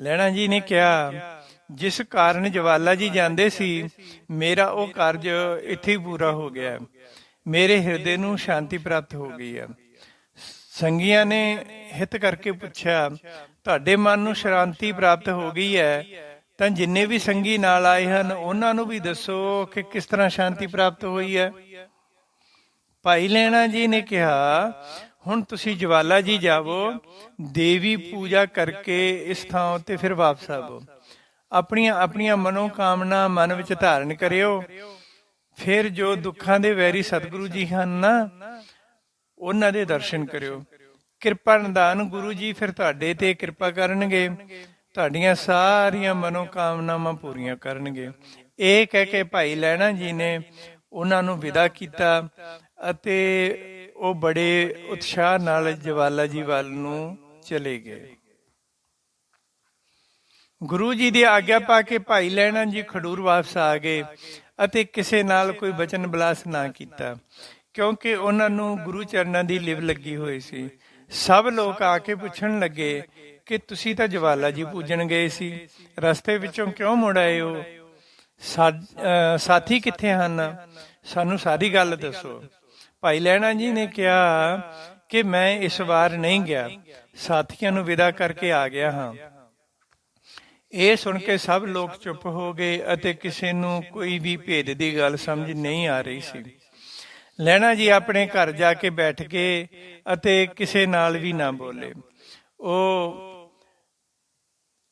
ਲੈਣਾ ਜੀ ਨੇ ਕਿਹਾ, ਜਿਸ ਕਾਰਨ ਜਵਾਲਾ ਜੀ ਜਾਂਦੇ ਸੀ, ਮੇਰਾ ਉਹ ਕਾਰਜ ਇੱਥੇ ਹੀ ਪੂਰਾ ਹੋ ਗਿਆ। ਮੇਰੇ ਹਿਰਦੇ ਨੂੰ ਸ਼ਾਂਤੀ ਪ੍ਰਾਪਤ ਹੋ ਗਈ ਹੈ। ਸੰਗੀਆਂ ਨੇ ਹਿੱਤ ਕਰਕੇ ਪੁੱਛਿਆ, ਤੁਹਾਡੇ ਮਨ ਨੂੰ ਸ਼ਾਂਤੀ ਪ੍ਰਾਪਤ ਹੋ ਗਈ ਹੈ? ਤਾਂ ਜਿੰਨੇ ਵੀ ਸੰਗੀ ਨਾਲ ਆਏ ਹਨ, ਉਹਨਾਂ ਨੂੰ ਵੀ ਦੱਸੋ ਕਿ ਕਿਸ ਤਰ੍ਹਾਂ ਸ਼ਾਂਤੀ ਪ੍ਰਾਪਤ ਹੋਈ ਹੈ? ਭਾਈ ਲੈਣਾ ਜੀ ਨੇ ਕਿਹਾ ਹੁਣ ਤੁਸੀਂ ਜਵਾਲਾ ਜੀ ਜਾਵੋ, ਦੇਵੀ ਪੂਜਾ ਕਰਕੇ ਇਸ ਥਾਂ ਉੱਤੇ ਫਿਰ ਵਾਪਸ ਆਵੋ। ਆਪਣੀਆਂ ਆਪਣੀਆਂ ਮਨੋ ਕਾਮਨਾ ਮਨ ਵਿੱਚ ਧਾਰਨ ਕਰਿਓ। ਫਿਰ ਜੋ ਦੁੱਖਾਂ ਦੇ ਵੈਰੀ ਸਤਿਗੁਰੂ ਜੀ ਹਨ ਨਾ, ਉਹਨਾਂ ਦੇ ਦਰਸ਼ਨ ਕਰਿਓ। ਕਿਰਪਾ ਨਿਦਾਨ ਗੁਰੂ ਜੀ ਫਿਰ ਤੁਹਾਡੇ ਤੇ ਕਿਰਪਾ ਕਰਨਗੇ। ਤੁਹਾਡੀਆਂ ਸਾਰੀਆਂ ਮਨੋ ਕਾਮਨਾਵਾਂ ਪੂਰੀਆਂ ਕਰਨਗੇ। ਇਹ ਕਹਿ ਕੇ ਭਾਈ ਲੈਣਾ ਜੀ ਨੇ ਉਹਨਾਂ ਨੂੰ ਵਿਦਾ ਕੀਤਾ ਅਤੇ ਉਹ ਬੜੇ ਉਤਸ਼ਾਹ ਨਾਲ ਜਵਾਲਾ ਜੀ ਵੱਲ ਨੂੰ ਚਲੇ ਗਏ। ਗੁਰੂ ਜੀ ਦੀ ਆਗਿਆ ਪਾ ਕੇ ਭਾਈ ਲੈਣਾ ਜੀ ਖਡੂਰ ਵਾਪਸ ਆ ਗਏ ਅਤੇ ਕਿਸੇ ਨਾਲ ਕੋਈ ਬਚਨ ਬਲਾਸ ਨਾ ਕੀਤਾ, ਕਿਉਂਕਿ ਉਹਨਾਂ ਨੂੰ ਗੁਰੂ ਚਰਨਾਂ ਦੀ ਲਿਵ ਲੱਗੀ ਹੋਈ ਸੀ। ਸਭ ਲੋਕ ਆ ਕੇ ਪੁੱਛਣ ਲੱਗੇ ਕਿ ਤੁਸੀਂ ਤਾਂ ਜਵਾਲਾ ਜੀ ਪੂਜਣ ਗਏ ਸੀ, ਰਸਤੇ ਵਿੱਚੋਂ ਕਿਉਂ ਮੁੜ ਆਏ ਹੋ? ਸਾਥੀ ਕਿੱਥੇ ਹਨ? ਸਾਨੂੰ ਸਾਰੀ ਗੱਲ ਦੱਸੋ। ਭਾਈ ਲੈਣਾ ਜੀ ਨੇ ਕਿਹਾ ਕਿ ਮੈਂ ਇਸ ਵਾਰ ਨਹੀਂ ਗਿਆ। ਸਾਥੀਆਂ ਨੂੰ ਵਿਦਾ ਕਰਕੇ ਆ ਗਿਆ ਹਾਂ। ਇਹ ਸੁਣ ਕੇ ਸਭ ਲੋਕ ਚੁੱਪ ਹੋ ਗਏ ਅਤੇ ਕਿਸੇ ਨੂੰ ਕੋਈ ਵੀ ਭੇਦ ਦੀ ਗੱਲ ਸਮਝ ਨਹੀਂ ਆ ਰਹੀ ਸੀ। ਲੈਣਾ ਜੀ ਆਪਣੇ ਘਰ ਜਾ ਕੇ ਬੈਠ ਗਏ ਅਤੇ ਕਿਸੇ ਨਾਲ ਵੀ ਨਾ ਬੋਲੇ। ਉਹ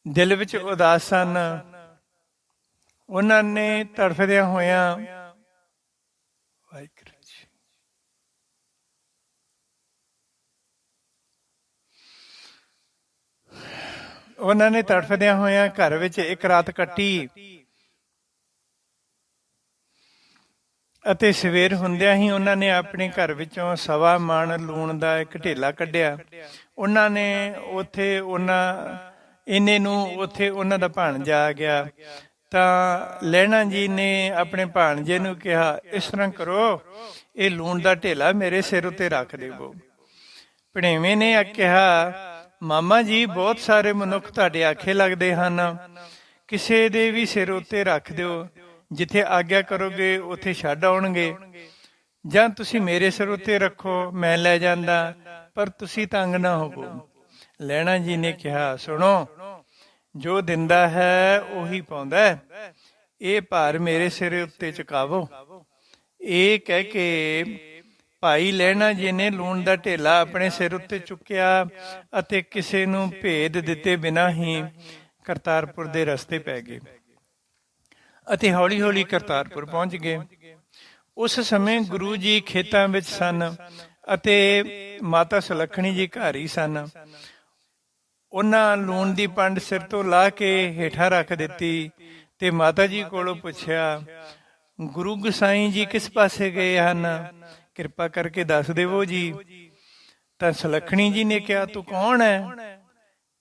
ਦਿਲ ਵਿੱਚ ਉਦਾਸ ਸਨ। ਉਹਨਾਂ ਨੇ ਤੜਫਦਿਆਂ ਹੋਇਆਂ ਵਾਹਿਗੁਰੂ ਜੀ ਉਹਨਾਂ ਨੇ ਤੜਫਦਿਆਂ ਹੋਇਆਂ ਘਰ ਵਿੱਚ ਇੱਕ ਰਾਤ ਕੱਟੀ। ਅਤੇ ਸਵੇਰ ਹੁੰਦਿਆਂ ਹੀ ਉਹਨਾਂ ਨੇ ਆਪਣੇ ਘਰ ਵਿੱਚੋਂ ਸਵਾ ਮਣ ਲੂਣ ਦਾ ਇੱਕ ਢੇਲਾ ਕੱਢਿਆ। ਉਹਨਾਂ ਨੇ ਉੱਥੇ ਉਹਨਾਂ ਇਹਨੇ ਨੂੰ ਉੱਥੇ ਉਹਨਾਂ ਦਾ ਭਾਣਜਾ ਆ ਗਿਆ। ਤਾਂ ਲੈਣਾ ਜੀ ਨੇ ਆਪਣੇ ਭਾਣਜੇ ਨੂੰ ਕਿਹਾ, ਇਸ ਤਰ੍ਹਾਂ ਕਰੋ, ਇਹ ਲੂਣ ਦਾ ਢੇਲਾ ਮੇਰੇ ਸਿਰ ਉੱਤੇ ਰੱਖ ਦੇਵੋ। ਭਣੇਵੇਂ ਨੇ ਕਿਹਾ ਮਾਮਾ ਜੀ, ਬਹੁਤ ਸਾਰੇ ਮਨੁੱਖ ਤੁਹਾਡੇ ਆਖੇ ਲੱਗਦੇ ਹਨ। ਕਿਸੇ ਦੇ ਵੀ ਸਿਰ ਉੱਤੇ ਰੱਖ ਦਿਓ। ਜਿੱਥੇ ਆਗਿਆ ਕਰੋਗੇ, ਉੱਥੇ ਛੱਡ ਆਉਣਗੇ। ਜਾਂ ਤੁਸੀਂ ਮੇਰੇ ਸਿਰ ਉੱਤੇ ਰੱਖੋ, ਮੈਂ ਲੈ ਜਾਂਦਾ, ਪਰ ਤੁਸੀਂ ਤੰਗ ਨਾ ਹੋਵੋ। ਲੈਣਾ ਜੀ ਨੇ ਕਿਹਾ, ਸੁਣੋ, ਜੋ ਦਿੰਦਾ ਹੈ, ਉਹੀ ਪਾਉਂਦਾ ਇਹ ਭਾਰ ਮੇਰੇ ਸਿਰ ਉੱਤੇ ਚੁਕਾਵੋ। ਇਹ ਕਹਿ ਕੇ ਭਾਈ ਲੈਣਾ ਜੀ ਨੇ ਲੂਣ ਦਾ ਢੇਲਾ ਆਪਣੇ ਸਿਰ ਉੱਤੇ ਚੁੱਕਿਆ ਅਤੇ ਕਿਸੇ ਨੂੰ ਭੇਦ ਦਿੱਤੇ ਬਿਨਾਂ ਹੀ ਕਰਤਾਰਪੁਰ ਦੇ ਰਸਤੇ ਪੈ ਗਏ ਅਤੇ ਹੌਲੀ-ਹੌਲੀ ਕਰਤਾਰਪੁਰ ਪਹੁੰਚ ਗਏ। ਉਸ ਸਮੇਂ ਗੁਰੂ ਜੀ ਖੇਤਾਂ ਵਿੱਚ ਸਨ ਅਤੇ ਮਾਤਾ ਸੁਲੱਖਣੀ ਜੀ ਘਰ ਹੀ ਸਨ। ਉਹਨਾਂ ਲੂਣ ਦੀ ਪੰਡ ਸਿਰ ਤੋਂ ਲਾ ਕੇ ਹੇਠਾਂ ਰੱਖ ਦਿੱਤੀ ਤੇ ਮਾਤਾ ਜੀ ਕੋਲੋਂ ਪੁੱਛਿਆ, ਗੁਰੂ ਗਸਾਈ ਜੀ ਕਿਸ ਪਾਸੇ ਗਏ ਹਨ? ਕਿਰਪਾ ਕਰਕੇ ਦੱਸ ਦੇਵੋ ਜੀ। ਤਾਂ ਸੁਲੱਖਣੀ ਜੀ ਨੇ ਕਿਹਾ, ਤੂੰ ਕੌਣ ਹੈ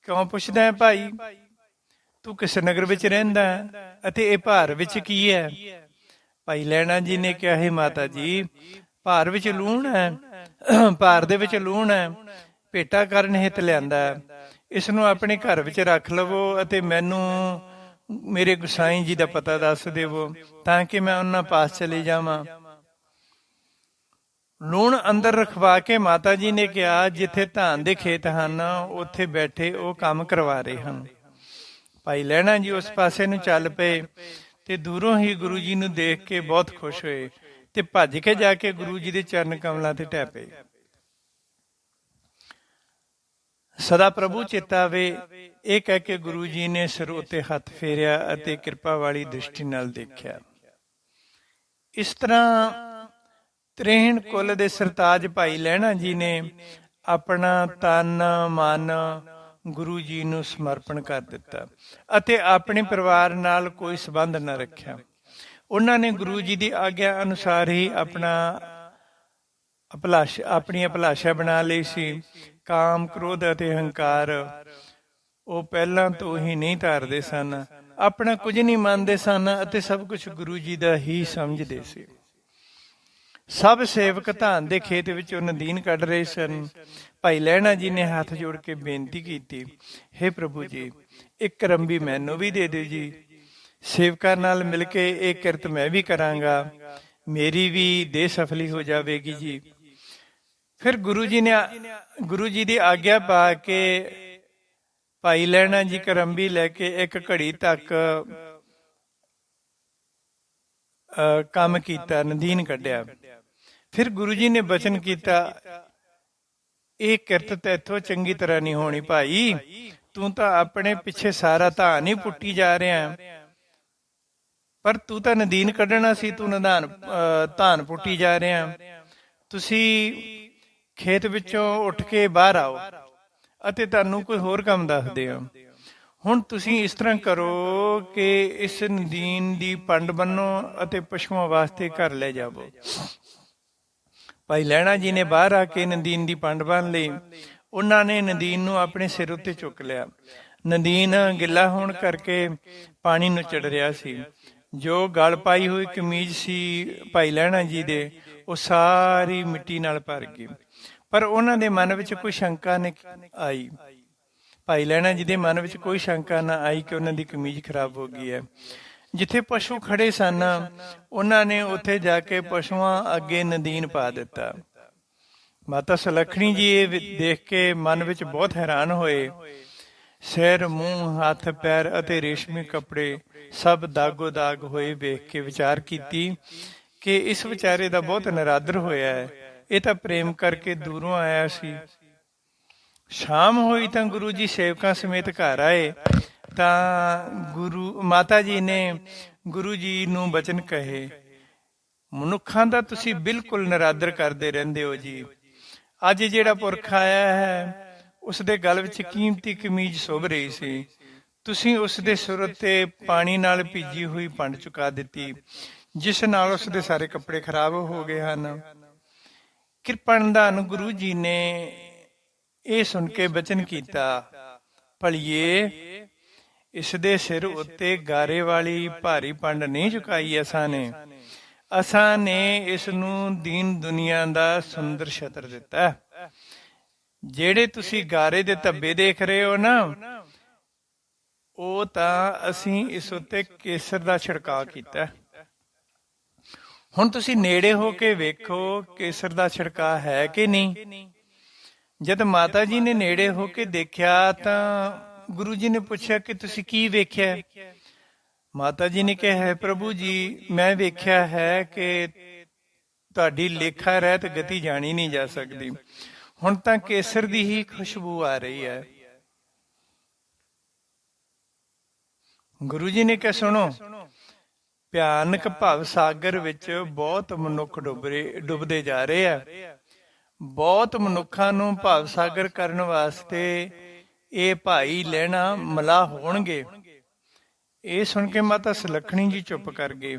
ਕਿਉਂ ਪੁੱਛਦਾ ਹੈ ਭਾਈ? ਤੂੰ ਕਿਸ ਨਗਰ ਵਿੱਚ ਰਹਿੰਦਾ ਹੈ ਅਤੇ ਇਹ ਭਾਰ ਵਿੱਚ ਕੀ ਹੈ ਭਾਈ ਲੈਣਾ ਜੀ ਨੇ ਕਿਹਾ, ਹੈ ਮਾਤਾ ਜੀ, ਭਾਰ ਵਿੱਚ ਲੂਣ ਹੈ ਭਾਰ ਦੇ ਵਿੱਚ ਲੂਣ ਹੈ ਭੇਟਾ ਕਰਨ ਹਿਤ ਲਿਆਂਦਾ ਹੈ ਇਸ ਨੂੰ ਆਪਣੇ ਘਰ ਵਿੱਚ ਰੱਖ ਲਵੋ ਅਤੇ ਮੈਨੂੰ ਮੇਰੇ ਗੁਸਾਈ ਜੀ ਦਾ ਪਤਾ ਦੱਸ ਦੇਵੋ ਤਾਂ ਕਿ ਮੈਂ ਉਹਨਾਂ ਪਾਸ ਚਲੇ ਜਾਵਾਂ। ਲੂਣ ਅੰਦਰ ਰਖਵਾ ਕੇ ਮਾਤਾ ਜੀ ਨੇ ਕਿਹਾ, ਜਿੱਥੇ ਧਾਨ ਦੇ ਖੇਤ ਹਨ, ਉੱਥੇ ਬੈਠੇ ਉਹ ਕੰਮ ਕਰਵਾ ਰਹੇ ਹਨ। ਭਾਈ ਲੈਣਾ ਜੀ ਉਸ ਪਾਸੇ ਨੂੰ ਚੱਲ ਪਏ ਤੇ ਦੂਰੋਂ ਹੀ ਗੁਰੂ ਜੀ ਨੂੰ ਦੇਖ ਕੇ ਬਹੁਤ ਖੁਸ਼ ਹੋਏ ਤੇ ਭੱਜ ਕੇ ਜਾ ਕੇ ਗੁਰੂ ਜੀ ਦੇ ਚਰਨ ਕਮਲਾਂ ਤੇ ਟਹਿ ਪਏ। ਸਦਾ ਪ੍ਰਭੂ ਚੇਤਾਵੇ ਇਹ ਕਹਿ ਕੇ ਗੁਰੂ ਜੀ ਨੇ ਸਿਰ ਉੱਤੇ ਹੱਥ ਫੇਰਿਆ ਅਤੇ ਕਿਰਪਾ ਵਾਲੀ ਦ੍ਰਿਸ਼ਟੀ ਨਾਲ ਦੇਖਿਆ। ਇਸ ਤਰ੍ਹਾਂ ਤ੍ਰੇਹਣ ਕੁੱਲ ਦੇ ਸਰਤਾਜ ਭਾਈ ਲਹਿਣਾ ਜੀ ਨੇ ਆਪਣਾ ਤਨ, ਮਨ ਗੁਰੂ ਜੀ ਨੂੰ ਸਮਰਪਣ ਕਰ ਦਿੱਤਾ ਅਤੇ ਆਪਣੇ ਪਰਿਵਾਰ ਨਾਲ ਕੋਈ ਸਬੰਧ ਨਾ ਰੱਖਿਆ। ਉਹਨਾਂ ਨੇ ਗੁਰੂ ਜੀ ਦੀ ਆਗਿਆ ਅਨੁਸਾਰ ਹੀ ਆਪਣਾ ਅਭਿਲਾਸ਼ ਆਪਣੀ ਅਭਿਲਾਸ਼ਾ ਬਣਾ ਲਈ ਸੀ। ਕਾਮ, ਕ੍ਰੋਧ ਅਤੇ ਹੰਕਾਰ ਉਹ ਪਹਿਲਾਂ ਤੋਂ ਹੀ ਨਹੀਂ ਧਾਰਦੇ ਸਨ। ਆਪਣਾ ਕੁਝ ਨਹੀਂ ਮੰਨਦੇ ਸਨ ਅਤੇ ਸਭ ਕੁਝ ਗੁਰੂ ਜੀ ਦਾ ਹੀ ਸਮਝਦੇ ਸੀ। ਸਭ ਸੇਵਕ ਧਾਨ ਦੇ ਖੇਤ ਵਿੱਚੋਂ ਨਦੀਨ ਕੱਢ ਰਹੇ ਸਨ। ਭਾਈ ਲਹਿਣਾ ਜੀ ਨੇ ਹੱਥ ਜੋੜ ਕੇ ਬੇਨਤੀ ਕੀਤੀ हे ਪ੍ਰਭੂ ਜੀ ਇੱਕ ਰੰਬੀ ਮੈਨੂੰ ਵੀ ਦੇ ਦਿਓ ਜੀ। ਸੇਵਕਾਂ ਨਾਲ ਮਿਲ ਕੇ ਇਹ ਕਿਰਤ ਮੈਂ ਵੀ ਕਰਾਂਗਾ। ਮੇਰੀ ਵੀ ਦੇ ਸਫਲੀ ਹੋ ਜਾਵੇਗੀ ਜੀ। ਫਿਰ ਗੁਰੂ ਜੀ ਨੇ ਗੁਰੂ ਜੀ ਦੀ ਆਗਿਆ ਪਾ ਕੇ ਭਾਈ ਲੈਣਾ ਜੀ ਕਰੰਬੀ ਲੈ ਕੇ ਇੱਕ ਘੜੀ ਤੱਕ ਅ, ਕੰਮ ਕੀਤਾ ਨਦੀਨ ਕੱਢਿਆ। ਫਿਰ ਗੁਰੂ ਜੀ ਨੇ ਬਚਨ ਕੀਤਾ, ਇਹ ਕਿਰਤ ਤੇਥੋਂ ਚੰਗੀ ਤਰ੍ਹਾਂ ਨਹੀਂ ਹੋਣੀ ਭਾਈ। ਤੂੰ ਤਾਂ ਆਪਣੇ ਪਿੱਛੇ ਸਾਰਾ ਧਾਨ ਹੀ ਪੁੱਟੀ ਜਾ ਰਿਹਾ ਪਰ ਤੂੰ ਤਾਂ ਨਦੀਨ ਕੱਢਣਾ ਸੀ, ਤੂੰ ਨਦਾਨ ਧਾਨ ਪੁੱਟੀ ਜਾ ਰਿਹਾ ਤੁਸੀਂ ਖੇਤ ਵਿੱਚੋਂ ਉੱਠ ਕੇ ਬਾਹਰ ਆਓ ਅਤੇ ਤੁਹਾਨੂੰ ਕੋਈ ਹੋਰ ਕੰਮ ਦੱਸਦੇ ਹਾਂ ਹੁਣ ਤੁਸੀਂ ਇਸ ਤਰ੍ਹਾਂ ਕਰੋ ਕਿ ਇਸ ਨਦੀਨ ਦੀ ਪੰਡ ਬੰਨੋ ਅਤੇ ਪਸ਼ੂਆਂ ਵਾਸਤੇ ਘਰ ਲੈ ਜਾਵੋ। ਭਾਈ ਲੈਣਾ ਜੀ ਨੇ ਬਾਹਰ ਆ ਕੇ ਨਦੀਨ ਦੀ ਪੰਡ ਬੰਨ ਲਈ। ਉਹਨਾਂ ਨੇ ਨਦੀਨ ਨੂੰ ਆਪਣੇ ਸਿਰ ਉੱਤੇ ਚੁੱਕ ਲਿਆ। ਨਦੀਨ ਗਿੱਲਾ ਹੋਣ ਕਰਕੇ ਪਾਣੀ ਨੂੰ ਚੜ ਰਿਹਾ ਸੀ। ਜੋ ਗਲ ਪਾਈ ਹੋਈ ਕਮੀਜ਼ ਸੀ ਭਾਈ ਲੈਣਾ ਜੀ ਦੇ, ਉਹ ਸਾਰੀ ਮਿੱਟੀ ਨਾਲ ਭਰ ਗਈ। ਪਰ ਉਹਨਾਂ ਦੇ ਮਨ ਵਿੱਚ ਕੋਈ ਸ਼ੰਕਾ ਨਹੀਂ ਆਈ। ਭਾਈ ਲੈਣਾ ਜੀ ਦੇ ਮਨ ਵਿੱਚ ਕੋਈ ਸ਼ੰਕਾ ਨਾ ਆਈ ਕਿ ਉਹਨਾਂ ਦੀ ਕਮੀਜ਼ ਖਰਾਬ ਹੋ ਗਈ ਹੈ। ਜਿੱਥੇ ਪਸ਼ੂ ਖੜੇ ਸਨ, ਉਹਨਾਂ ਨੇ ਉੱਥੇ ਜਾ ਕੇ ਪਸ਼ੂਆਂ ਅੱਗੇ ਨਦੀਨ ਪਾ ਦਿੱਤਾ। ਮਾਤਾ ਸੁਲੱਖਣੀ ਜੀ ਇਹ ਦੇਖ ਕੇ ਮਨ ਵਿੱਚ ਬਹੁਤ ਹੈਰਾਨ ਹੋਏ। ਸਿਰ, ਮੂੰਹ, ਹੱਥ, ਪੈਰ ਅਤੇ ਰੇਸ਼ਮੀ ਕੱਪੜੇ ਸਭ ਦਾਗੋ ਦਾਗ ਹੋਏ ਵੇਖ ਕੇ ਵਿਚਾਰ ਕੀਤੀ ਕਿ ਇਸ ਵਿਚਾਰੇ ਦਾ ਬਹੁਤ ਨਰਾਦਰ ਹੋਇਆ ਹੈ। ਇਹ ਤਾਂ ਪ੍ਰੇਮ ਕਰਕੇ ਦੂਰੋਂ ਆਇਆ ਸੀ। ਸ਼ਾਮ ਹੋਈ ਤਾਂ ਗੁਰੂ ਜੀ ਸੇਵਕਾਂ ਸਮੇਤ ਘਰ ਆਏ। ਤਾਂ ਗੁਰੂ, ਮਾਤਾ ਜੀ ਨੇ ਗੁਰੂ ਜੀ ਨੂੰ ਬਚਨ ਕਹੇ, ਮਨੁੱਖਾਂ ਦਾ ਤੁਸੀਂ ਬਿਲਕੁਲ ਨਰਾਦਰ ਕਰਦੇ ਰਹਿੰਦੇ ਹੋ ਜੀ। ਅੱਜ ਜਿਹੜਾ ਪੁਰਖ ਆਇਆ ਹੈ ਉਸ ਦੇ ਗਲ ਵਿੱਚ ਕੀਮਤੀ ਕਮੀਜ਼ ਸੁਭ ਰਹੀ ਸੀ। ਤੁਸੀਂ ਉਸ ਦੇ ਸਿਰ ਉੱਤੇ ਪਾਣੀ ਨਾਲ ਭਿੱਜੀ ਹੋਈ ਪੰਡ ਚੁਕਾ ਦਿੱਤੀ, ਜਿਸ ਨਾਲ ਉਸ ਦੇ ਸਾਰੇ ਕੱਪੜੇ ਖਰਾਬ ਹੋ ਗਏ ਹਨ। ਕਿਰਪਾਨਦਾਨ ਗੁਰੂ ਜੀ ਨੇ ਇਹ ਸੁਣ ਕੇ ਬਚਨ ਕੀਤਾ, ਭਲਿਏ ਇਸ ਦੇ ਸਿਰ ਉੱਤੇ ਗਾਰੇ ਵਾਲੀ ਭਾਰੀ ਪੰਡ ਨਹੀਂ ਝੁਕਾਈ ਅਸਾਂ ਨੇ। ਅਸਾਂ ਨੇ ਇਸ ਨੂੰ ਦੀਨ ਦੁਨੀਆ ਦਾ ਸੁੰਦਰ ਛਤਰ ਦਿੱਤਾ। ਜਿਹੜੇ ਤੁਸੀਂ ਗਾਰੇ ਦੇ ਧੱਬੇ ਦੇਖ ਰਹੇ ਹੋ ਨਾ, ਉਹ ਤਾਂ ਅਸੀਂ ਇਸ ਉੱਤੇ ਕੇਸਰ ਦਾ ਛਿੜਕਾਅ ਕੀਤਾ। ਹੁਣ ਤੁਸੀਂ ਨੇੜੇ ਹੋ ਕੇ ਵੇਖੋ ਕੇਸਰ ਦਾ ਛਿੜਕਾਅ ਹੈ ਕਿ ਨਹੀਂ। ਜਦ ਮਾਤਾ ਜੀ ਨੇ ਨੇੜੇ ਹੋ ਕੇ ਦੇਖਿਆ ਤਾਂ ਗੁਰੂ ਜੀ ਨੇ ਪੁੱਛਿਆ ਕਿ ਤੁਸੀਂ ਕੀ ਵੇਖਿਆ ਮਾਤਾ ਜੀ ਨੇ ਕਿਹਾ ਹੈ, ਪ੍ਰਭੂ ਜੀ, ਮੈਂ ਵੇਖਿਆ ਹੈ ਕਿ ਤੁਹਾਡੀ ਲੇਖਾ ਰਹਿਤ ਗਤੀ ਜਾਣੀ ਨਹੀਂ ਜਾ ਸਕਦੀ। ਹੁਣ ਤਾਂ ਕੇਸਰ ਦੀ ਹੀ ਖੁਸ਼ਬੂ ਆ ਰਹੀ ਹੈ। ਗੁਰੂ ਜੀ ਨੇ ਕਿਹਾ, ਸੁਣੋ, ਭਿਆਨਕ ਭਵ ਸਾਗਰ ਵਿੱਚ ਬਹੁਤ ਮਨੁੱਖ ਡੁੱਬ ਰਹੇ ਡੁੱਬਦੇ ਜਾ ਰਹੇ ਆ। ਬਹੁਤ ਮਨੁੱਖਾਂ ਨੂੰ ਭਵ ਸਾਗਰ ਕਰਨ ਵਾਸਤੇ ਇਹ ਭਾਈ ਲੈਣਾ ਮਲਾ ਹੋਣਗੇ। ਇਹ ਸੁਣ ਕੇ ਮਾਤਾ ਸੁਲੱਖਣੀ ਜੀ ਚੁੱਪ ਕਰ ਗਏ।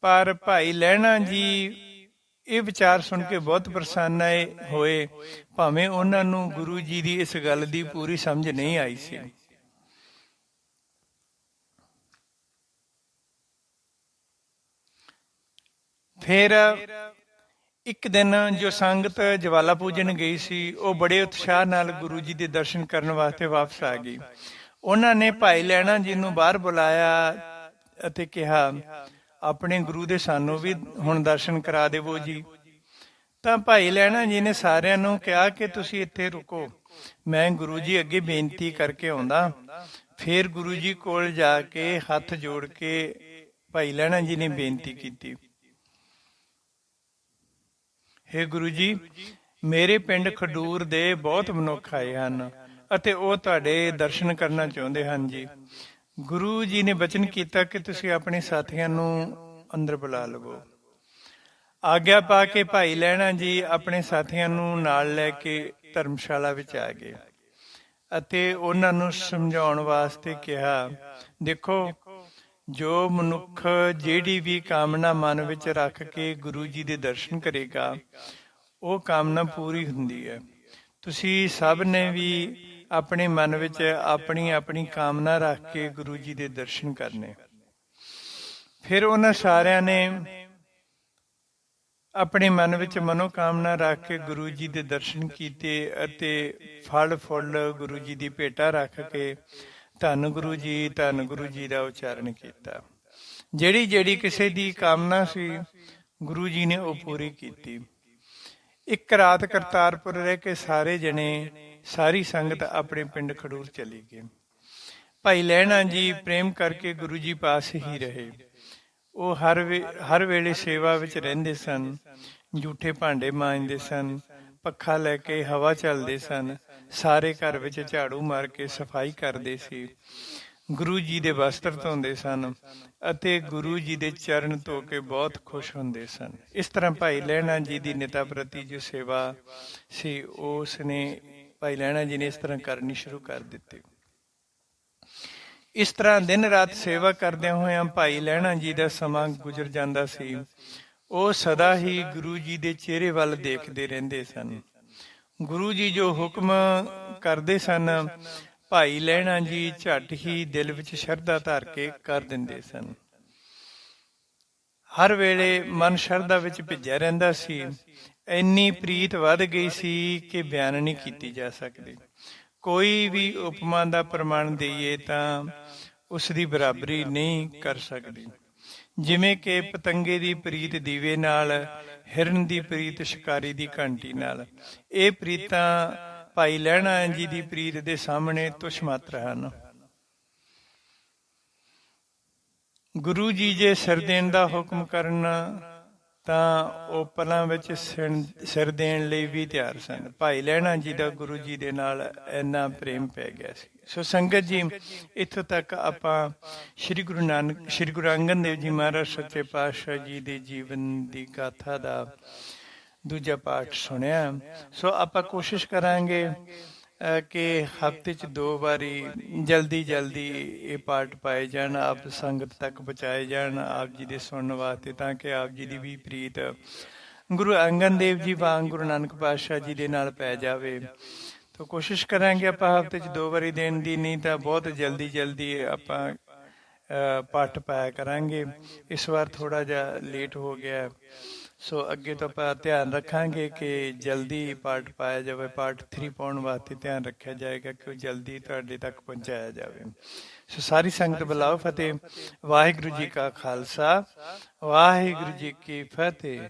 ਪਰ ਭਾਈ ਲੈਣਾ ਜੀ, ਇਹ ਵਿਚਾਰ ਸੁਣ ਕੇ ਬਹੁਤ ਪ੍ਰਸੰਨ ਆਏ ਹੋਏ। ਭਾਵੇਂ ਉਹਨਾਂ ਨੂੰ ਗੁਰੂ ਜੀ ਦੀ ਇਸ ਗੱਲ ਦੀ ਪੂਰੀ ਸਮਝ ਨਹੀਂ ਆਈ ਸੀ। ਫਿਰ ਇੱਕ ਦਿਨ ਜੋ ਸੰਗਤ ਜਵਾਲਾ ਪੂਜਨ ਗਈ ਸੀ, ਉਹ ਬੜੇ ਉਤਸ਼ਾਹ ਨਾਲ ਗੁਰੂ ਜੀ ਦੇ ਦਰਸ਼ਨ ਕਰਨ ਵਾਸਤੇ ਵਾਪਸ ਆ ਗਈ। ਉਹਨਾਂ ਨੇ ਭਾਈ ਲੈਣਾ ਜੀ ਨੂੰ ਬਾਹਰ ਬੁਲਾਇਆ ਅਤੇ ਕਿਹਾ, ਆਪਣੇ ਗੁਰੂ ਦੇ ਸਾਨੂੰ ਵੀ ਹੁਣ ਦਰਸ਼ਨ ਕਰਾ ਦੇਵੋ ਜੀ। ਤਾਂ ਭਾਈ ਲੈਣਾ ਜੀ ਨੇ ਸਾਰਿਆਂ ਨੂੰ ਕਿਹਾ ਕਿ ਤੁਸੀਂ ਇੱਥੇ ਰੁਕੋ। ਮੈਂ ਗੁਰੂ ਜੀ ਅੱਗੇ ਬੇਨਤੀ ਕਰਕੇ ਆਉਂਦਾ। ਫਿਰ ਗੁਰੂ ਜੀ ਕੋਲ ਜਾ ਕੇ ਹੱਥ ਜੋੜ ਕੇ ਭਾਈ ਲੈਣਾ ਜੀ ਨੇ ਬੇਨਤੀ ਕੀਤੀ। हे ਗੁਰੂ ਜੀ, ਮੇਰੇ ਪਿੰਡ ਖਡੂਰ ਦੇ ਬਹੁਤ ਮਨੁੱਖ ਆਏ ਹਨ ਅਤੇ ਉਹ ਤੁਹਾਡੇ ਦਰਸ਼ਨ ਕਰਨਾ ਚਾਹੁੰਦੇ ਹਨ ਜੀ। ਗੁਰੂ ਜੀ ਨੇ ਬਚਨ ਕੀਤਾ ਕਿ ਤੁਸੀਂ ਆਪਣੇ ਸਾਥੀਆਂ ਨੂੰ ਅੰਦਰ ਬੁਲਾ ਲਵੋ। ਆਗਿਆ ਪਾ ਕੇ ਭਾਈ ਲੈਣਾ ਜੀ ਆਪਣੇ ਸਾਥੀਆਂ ਨੂੰ ਨਾਲ ਲੈ ਕੇ ਧਰਮਸ਼ਾਲਾ ਵਿੱਚ ਆ ਗਏ ਅਤੇ ਉਹਨਾਂ ਨੂੰ ਸਮਝਾਉਣ ਵਾਸਤੇ ਕਿਹਾ, ਦੇਖੋ ਜੋ ਮਨੁੱਖ ਜਿਹੜੀ ਵੀ ਕਾਮਨਾ ਮਨ ਵਿੱਚ ਰੱਖ ਕੇ ਗੁਰੂ ਜੀ ਦੇ ਦਰਸ਼ਨ ਕਰੇਗਾ, ਉਹ ਕਾਮਨਾ ਪੂਰੀ ਹੁੰਦੀ ਹੈ। ਤੁਸੀਂ ਸਭ ਨੇ ਵੀ ਆਪਣੇ ਮਨ ਵਿੱਚ ਆਪਣੀ ਆਪਣੀ ਕਾਮਨਾ ਰੱਖ ਕੇ ਗੁਰੂ ਜੀ ਦੇ ਦਰਸ਼ਨ ਕਰਨੇ। ਫਿਰ ਉਹਨਾਂ ਸਾਰਿਆਂ ਨੇ ਆਪਣੇ ਮਨ ਵਿੱਚ ਮਨੋ ਕਾਮਨਾ ਰੱਖ ਕੇ ਗੁਰੂ ਜੀ ਦੇ ਦਰਸ਼ਨ ਕੀਤੇ ਅਤੇ ਫਲ ਫੁੱਲ ਗੁਰੂ ਜੀ ਦੀ ਭੇਟਾ ਰੱਖ ਕੇ ਧੰਨ ਗੁਰੂ ਜੀ, ਧੰਨ ਗੁਰੂ ਜੀ ਦਾ ਉਚਾਰਨ ਕੀਤਾ। ਜਿਹੜੀ ਜਿਹੜੀ ਕਿਸੇ ਦੀ ਕਾਮਨਾ ਸੀ, ਗੁਰੂ ਜੀ ਨੇ ਉਹ ਪੂਰੀ ਕੀਤੀ। ਇੱਕ ਰਾਤ ਕਰਤਾਰਪੁਰ ਰਹਿ ਕੇ ਸਾਰੇ ਜਣੇ, ਸਾਰੀ ਸੰਗਤ ਆਪਣੇ ਪਿੰਡ ਖਡੂਰ ਚਲੀ ਗਏ ਭਾਈ ਲਹਿਣਾ ਜੀ ਪ੍ਰੇਮ ਕਰਕੇ ਗੁਰੂ ਜੀ ਪਾਸ ਹੀ ਰਹੇ। ਉਹ ਹਰ ਵੇ- ਹਰ ਵੇਲੇ ਸੇਵਾ ਵਿੱਚ ਰਹਿੰਦੇ ਸਨ ਝੂਠੇ ਭਾਂਡੇ ਮਾਂਜਦੇ ਸਨ, ਪੱਖਾ ਲੈ ਕੇ ਹਵਾ ਚੱਲਦੇ ਸਨ ਸਾਰੇ ਘਰ ਵਿੱਚ ਝਾੜੂ ਮਾਰ ਕੇ ਸਫ਼ਾਈ ਕਰਦੇ ਸੀ। ਗੁਰੂ ਜੀ ਦੇ ਵਸਤਰ ਧੋਂਦੇ ਸਨ ਅਤੇ ਗੁਰੂ ਜੀ ਦੇ ਚਰਨ ਧੋ ਕੇ ਬਹੁਤ ਖੁਸ਼ ਹੁੰਦੇ ਸਨ। ਇਸ ਤਰ੍ਹਾਂ ਭਾਈ ਲਹਿਣਾ ਜੀ ਦੀ ਨਿਤਾ ਪ੍ਰਤੀ ਜੋ ਸੇਵਾ ਸੀ ਉਸ ਨੇ ਭਾਈ ਲਹਿਣਾ ਜੀ ਨੇ ਇਸ ਤਰ੍ਹਾਂ ਕਰਨੀ ਸ਼ੁਰੂ ਕਰ ਦਿੱਤੀ। ਇਸ ਤਰ੍ਹਾਂ ਦਿਨ ਰਾਤ ਸੇਵਾ ਕਰਦਿਆਂ ਹੋਇਆਂ ਭਾਈ ਲਹਿਣਾ ਜੀ ਦਾ ਸਮਾਂ ਗੁਜ਼ਰ ਜਾਂਦਾ ਸੀ। ਉਹ ਸਦਾ ਹੀ ਗੁਰੂ ਜੀ ਦੇ ਚਿਹਰੇ ਵੱਲ ਦੇਖਦੇ ਰਹਿੰਦੇ ਸਨ। ਗੁਰੂ ਜੀ ਜੋ ਹੁਕਮ ਕਰਦੇ ਸਨ, ਭਾਈ ਲਹਿਣਾ ਜੀ ਝੱਟ ਹੀ ਦਿਲ ਵਿੱਚ ਸ਼ਰਧਾ ਧਾਰ ਕੇ ਕਰ ਦਿੰਦੇ ਸਨ। ਹਰ ਵੇਲੇ ਮਨ ਸ਼ਰਧਾ ਵਿੱਚ ਭਿੱਜਿਆ ਰਹਿੰਦਾ ਸੀ। ਇੰਨੀ ਪ੍ਰੀਤ ਵੱਧ ਗਈ ਸੀ ਕਿ ਬਿਆਨ ਨਹੀਂ ਕੀਤੀ ਜਾ ਸਕਦੀ। ਕੋਈ ਵੀ ਉਪਮਾ ਦਾ ਪ੍ਰਮਾਣ ਦਈਏ ਤਾਂ ਉਸ ਦੀ ਬਰਾਬਰੀ ਨਹੀਂ ਕਰ ਸਕਦੀ। ਜਿਵੇਂ ਕਿ ਪਤੰਗੇ ਦੀ ਪ੍ਰੀਤ ਦੀਵੇ ਨਾਲ ਹਿਰਨ ਦੀ ਪ੍ਰੀਤ, ਸ਼ਿਕਾਰੀ ਦੀ ਘੰਟੀ ਨਾਲ। ਇਹ ਪ੍ਰੀਤਾਂ ਭਾਈ ਲਹਿਣਾ ਜੀ ਦੀ ਪ੍ਰੀਤ ਦੇ ਸਾਹਮਣੇ ਤੁਛ ਮਾਤਰ ਹਨ। ਗੁਰੂ ਜੀ ਜੇ ਸਿਰ ਦੇਣ ਦਾ ਹੁਕਮ ਕਰਨ, ਤਾਂ ਉਹ ਪਲਾਂ ਵਿੱਚ ਸਿਰ- ਸਿਰ ਦੇਣ ਲਈ ਵੀ ਤਿਆਰ ਸਨ। ਭਾਈ ਲਹਿਣਾ ਜੀ ਦਾ ਗੁਰੂ ਜੀ ਦੇ ਨਾਲ ਇੰਨਾ ਪ੍ਰੇਮ ਪੈ ਗਿਆ ਸੀ। ਸੋ ਸੰਗਤ ਜੀ, ਇੱਥੋਂ ਤੱਕ ਆਪਾਂ ਸ੍ਰੀ ਗੁਰੂ ਨਾਨਕ, ਸ੍ਰੀ ਗੁਰੂ ਅੰਗਦ ਦੇਵ ਜੀ ਮਹਾਰਾਜ ਸੱਚੇ ਪਾਤਸ਼ਾਹ ਜੀ ਦੇ ਜੀਵਨ ਦੀ ਗਾਥਾ ਦਾ ਦੂਜਾ ਪਾਠ ਸੁਣਿਆ। ਸੋ ਆਪਾਂ ਕੋਸ਼ਿਸ਼ ਕਰਾਂਗੇ ਕਿ ਹਫ਼ਤੇ 'ਚ ਦੋ ਵਾਰੀ ਜਲਦੀ ਜਲਦੀ ਇਹ ਪਾਠ ਪਾਏ ਜਾਣ, ਆਪ ਸੰਗਤ ਤੱਕ ਪਹੁੰਚਾਏ ਜਾਣ, ਆਪ ਜੀ ਦੇ ਸੁਣਨ ਵਾਸਤੇ, ਤਾਂ ਕਿ ਆਪ ਜੀ ਦੀ ਵੀ ਪ੍ਰੀਤ ਗੁਰੂ ਅੰਗਦ ਦੇਵ ਜੀ ਵਾਂਗ ਗੁਰੂ ਨਾਨਕ ਪਾਤਸ਼ਾਹ ਜੀ ਦੇ ਨਾਲ ਪੈ ਜਾਵੇ। ਤਾਂ ਕੋਸ਼ਿਸ਼ ਕਰਾਂਗੇ ਆਪਾਂ ਹਫ਼ਤੇ 'ਚ ਦੋ ਵਾਰੀ ਦੇਣ ਦੀ, ਨਹੀਂ ਤਾਂ ਬਹੁਤ ਜਲਦੀ ਜਲਦੀ ਆਪਾਂ ਪਾਠ ਪਾਇਆ ਕਰਾਂਗੇ। ਇਸ ਵਾਰ ਥੋੜਾ ਜਿਹਾ ਲੇਟ ਹੋ ਗਿਆ। ਸੋ ਅੱਗੇ ਤੋਂ ਆਪਾਂ ਧਿਆਨ ਰੱਖਾਂਗੇ ਕਿ ਜਲਦੀ ਪਾਠ ਪਾਇਆ ਜਾਵੇ। ਪਾਠ 3 ਪਾਉਣ ਵਾਸਤੇ ਧਿਆਨ ਰੱਖਿਆ ਜਾਏਗਾ ਕਿ ਉਹ ਜਲਦੀ ਤੁਹਾਡੇ ਤੱਕ ਪਹੁੰਚਾਇਆ ਜਾਵੇ। ਸੋ ਸਾਰੀ ਸੰਗਤ ਬੁਲਾਓ ਫਤਿਹ। ਵਾਹਿਗੁਰੂ ਜੀ ਕਾ ਖਾਲਸਾ। ਵਾਹਿਗੁਰੂ ਜੀ ਕੀ ਫਤਿਹ।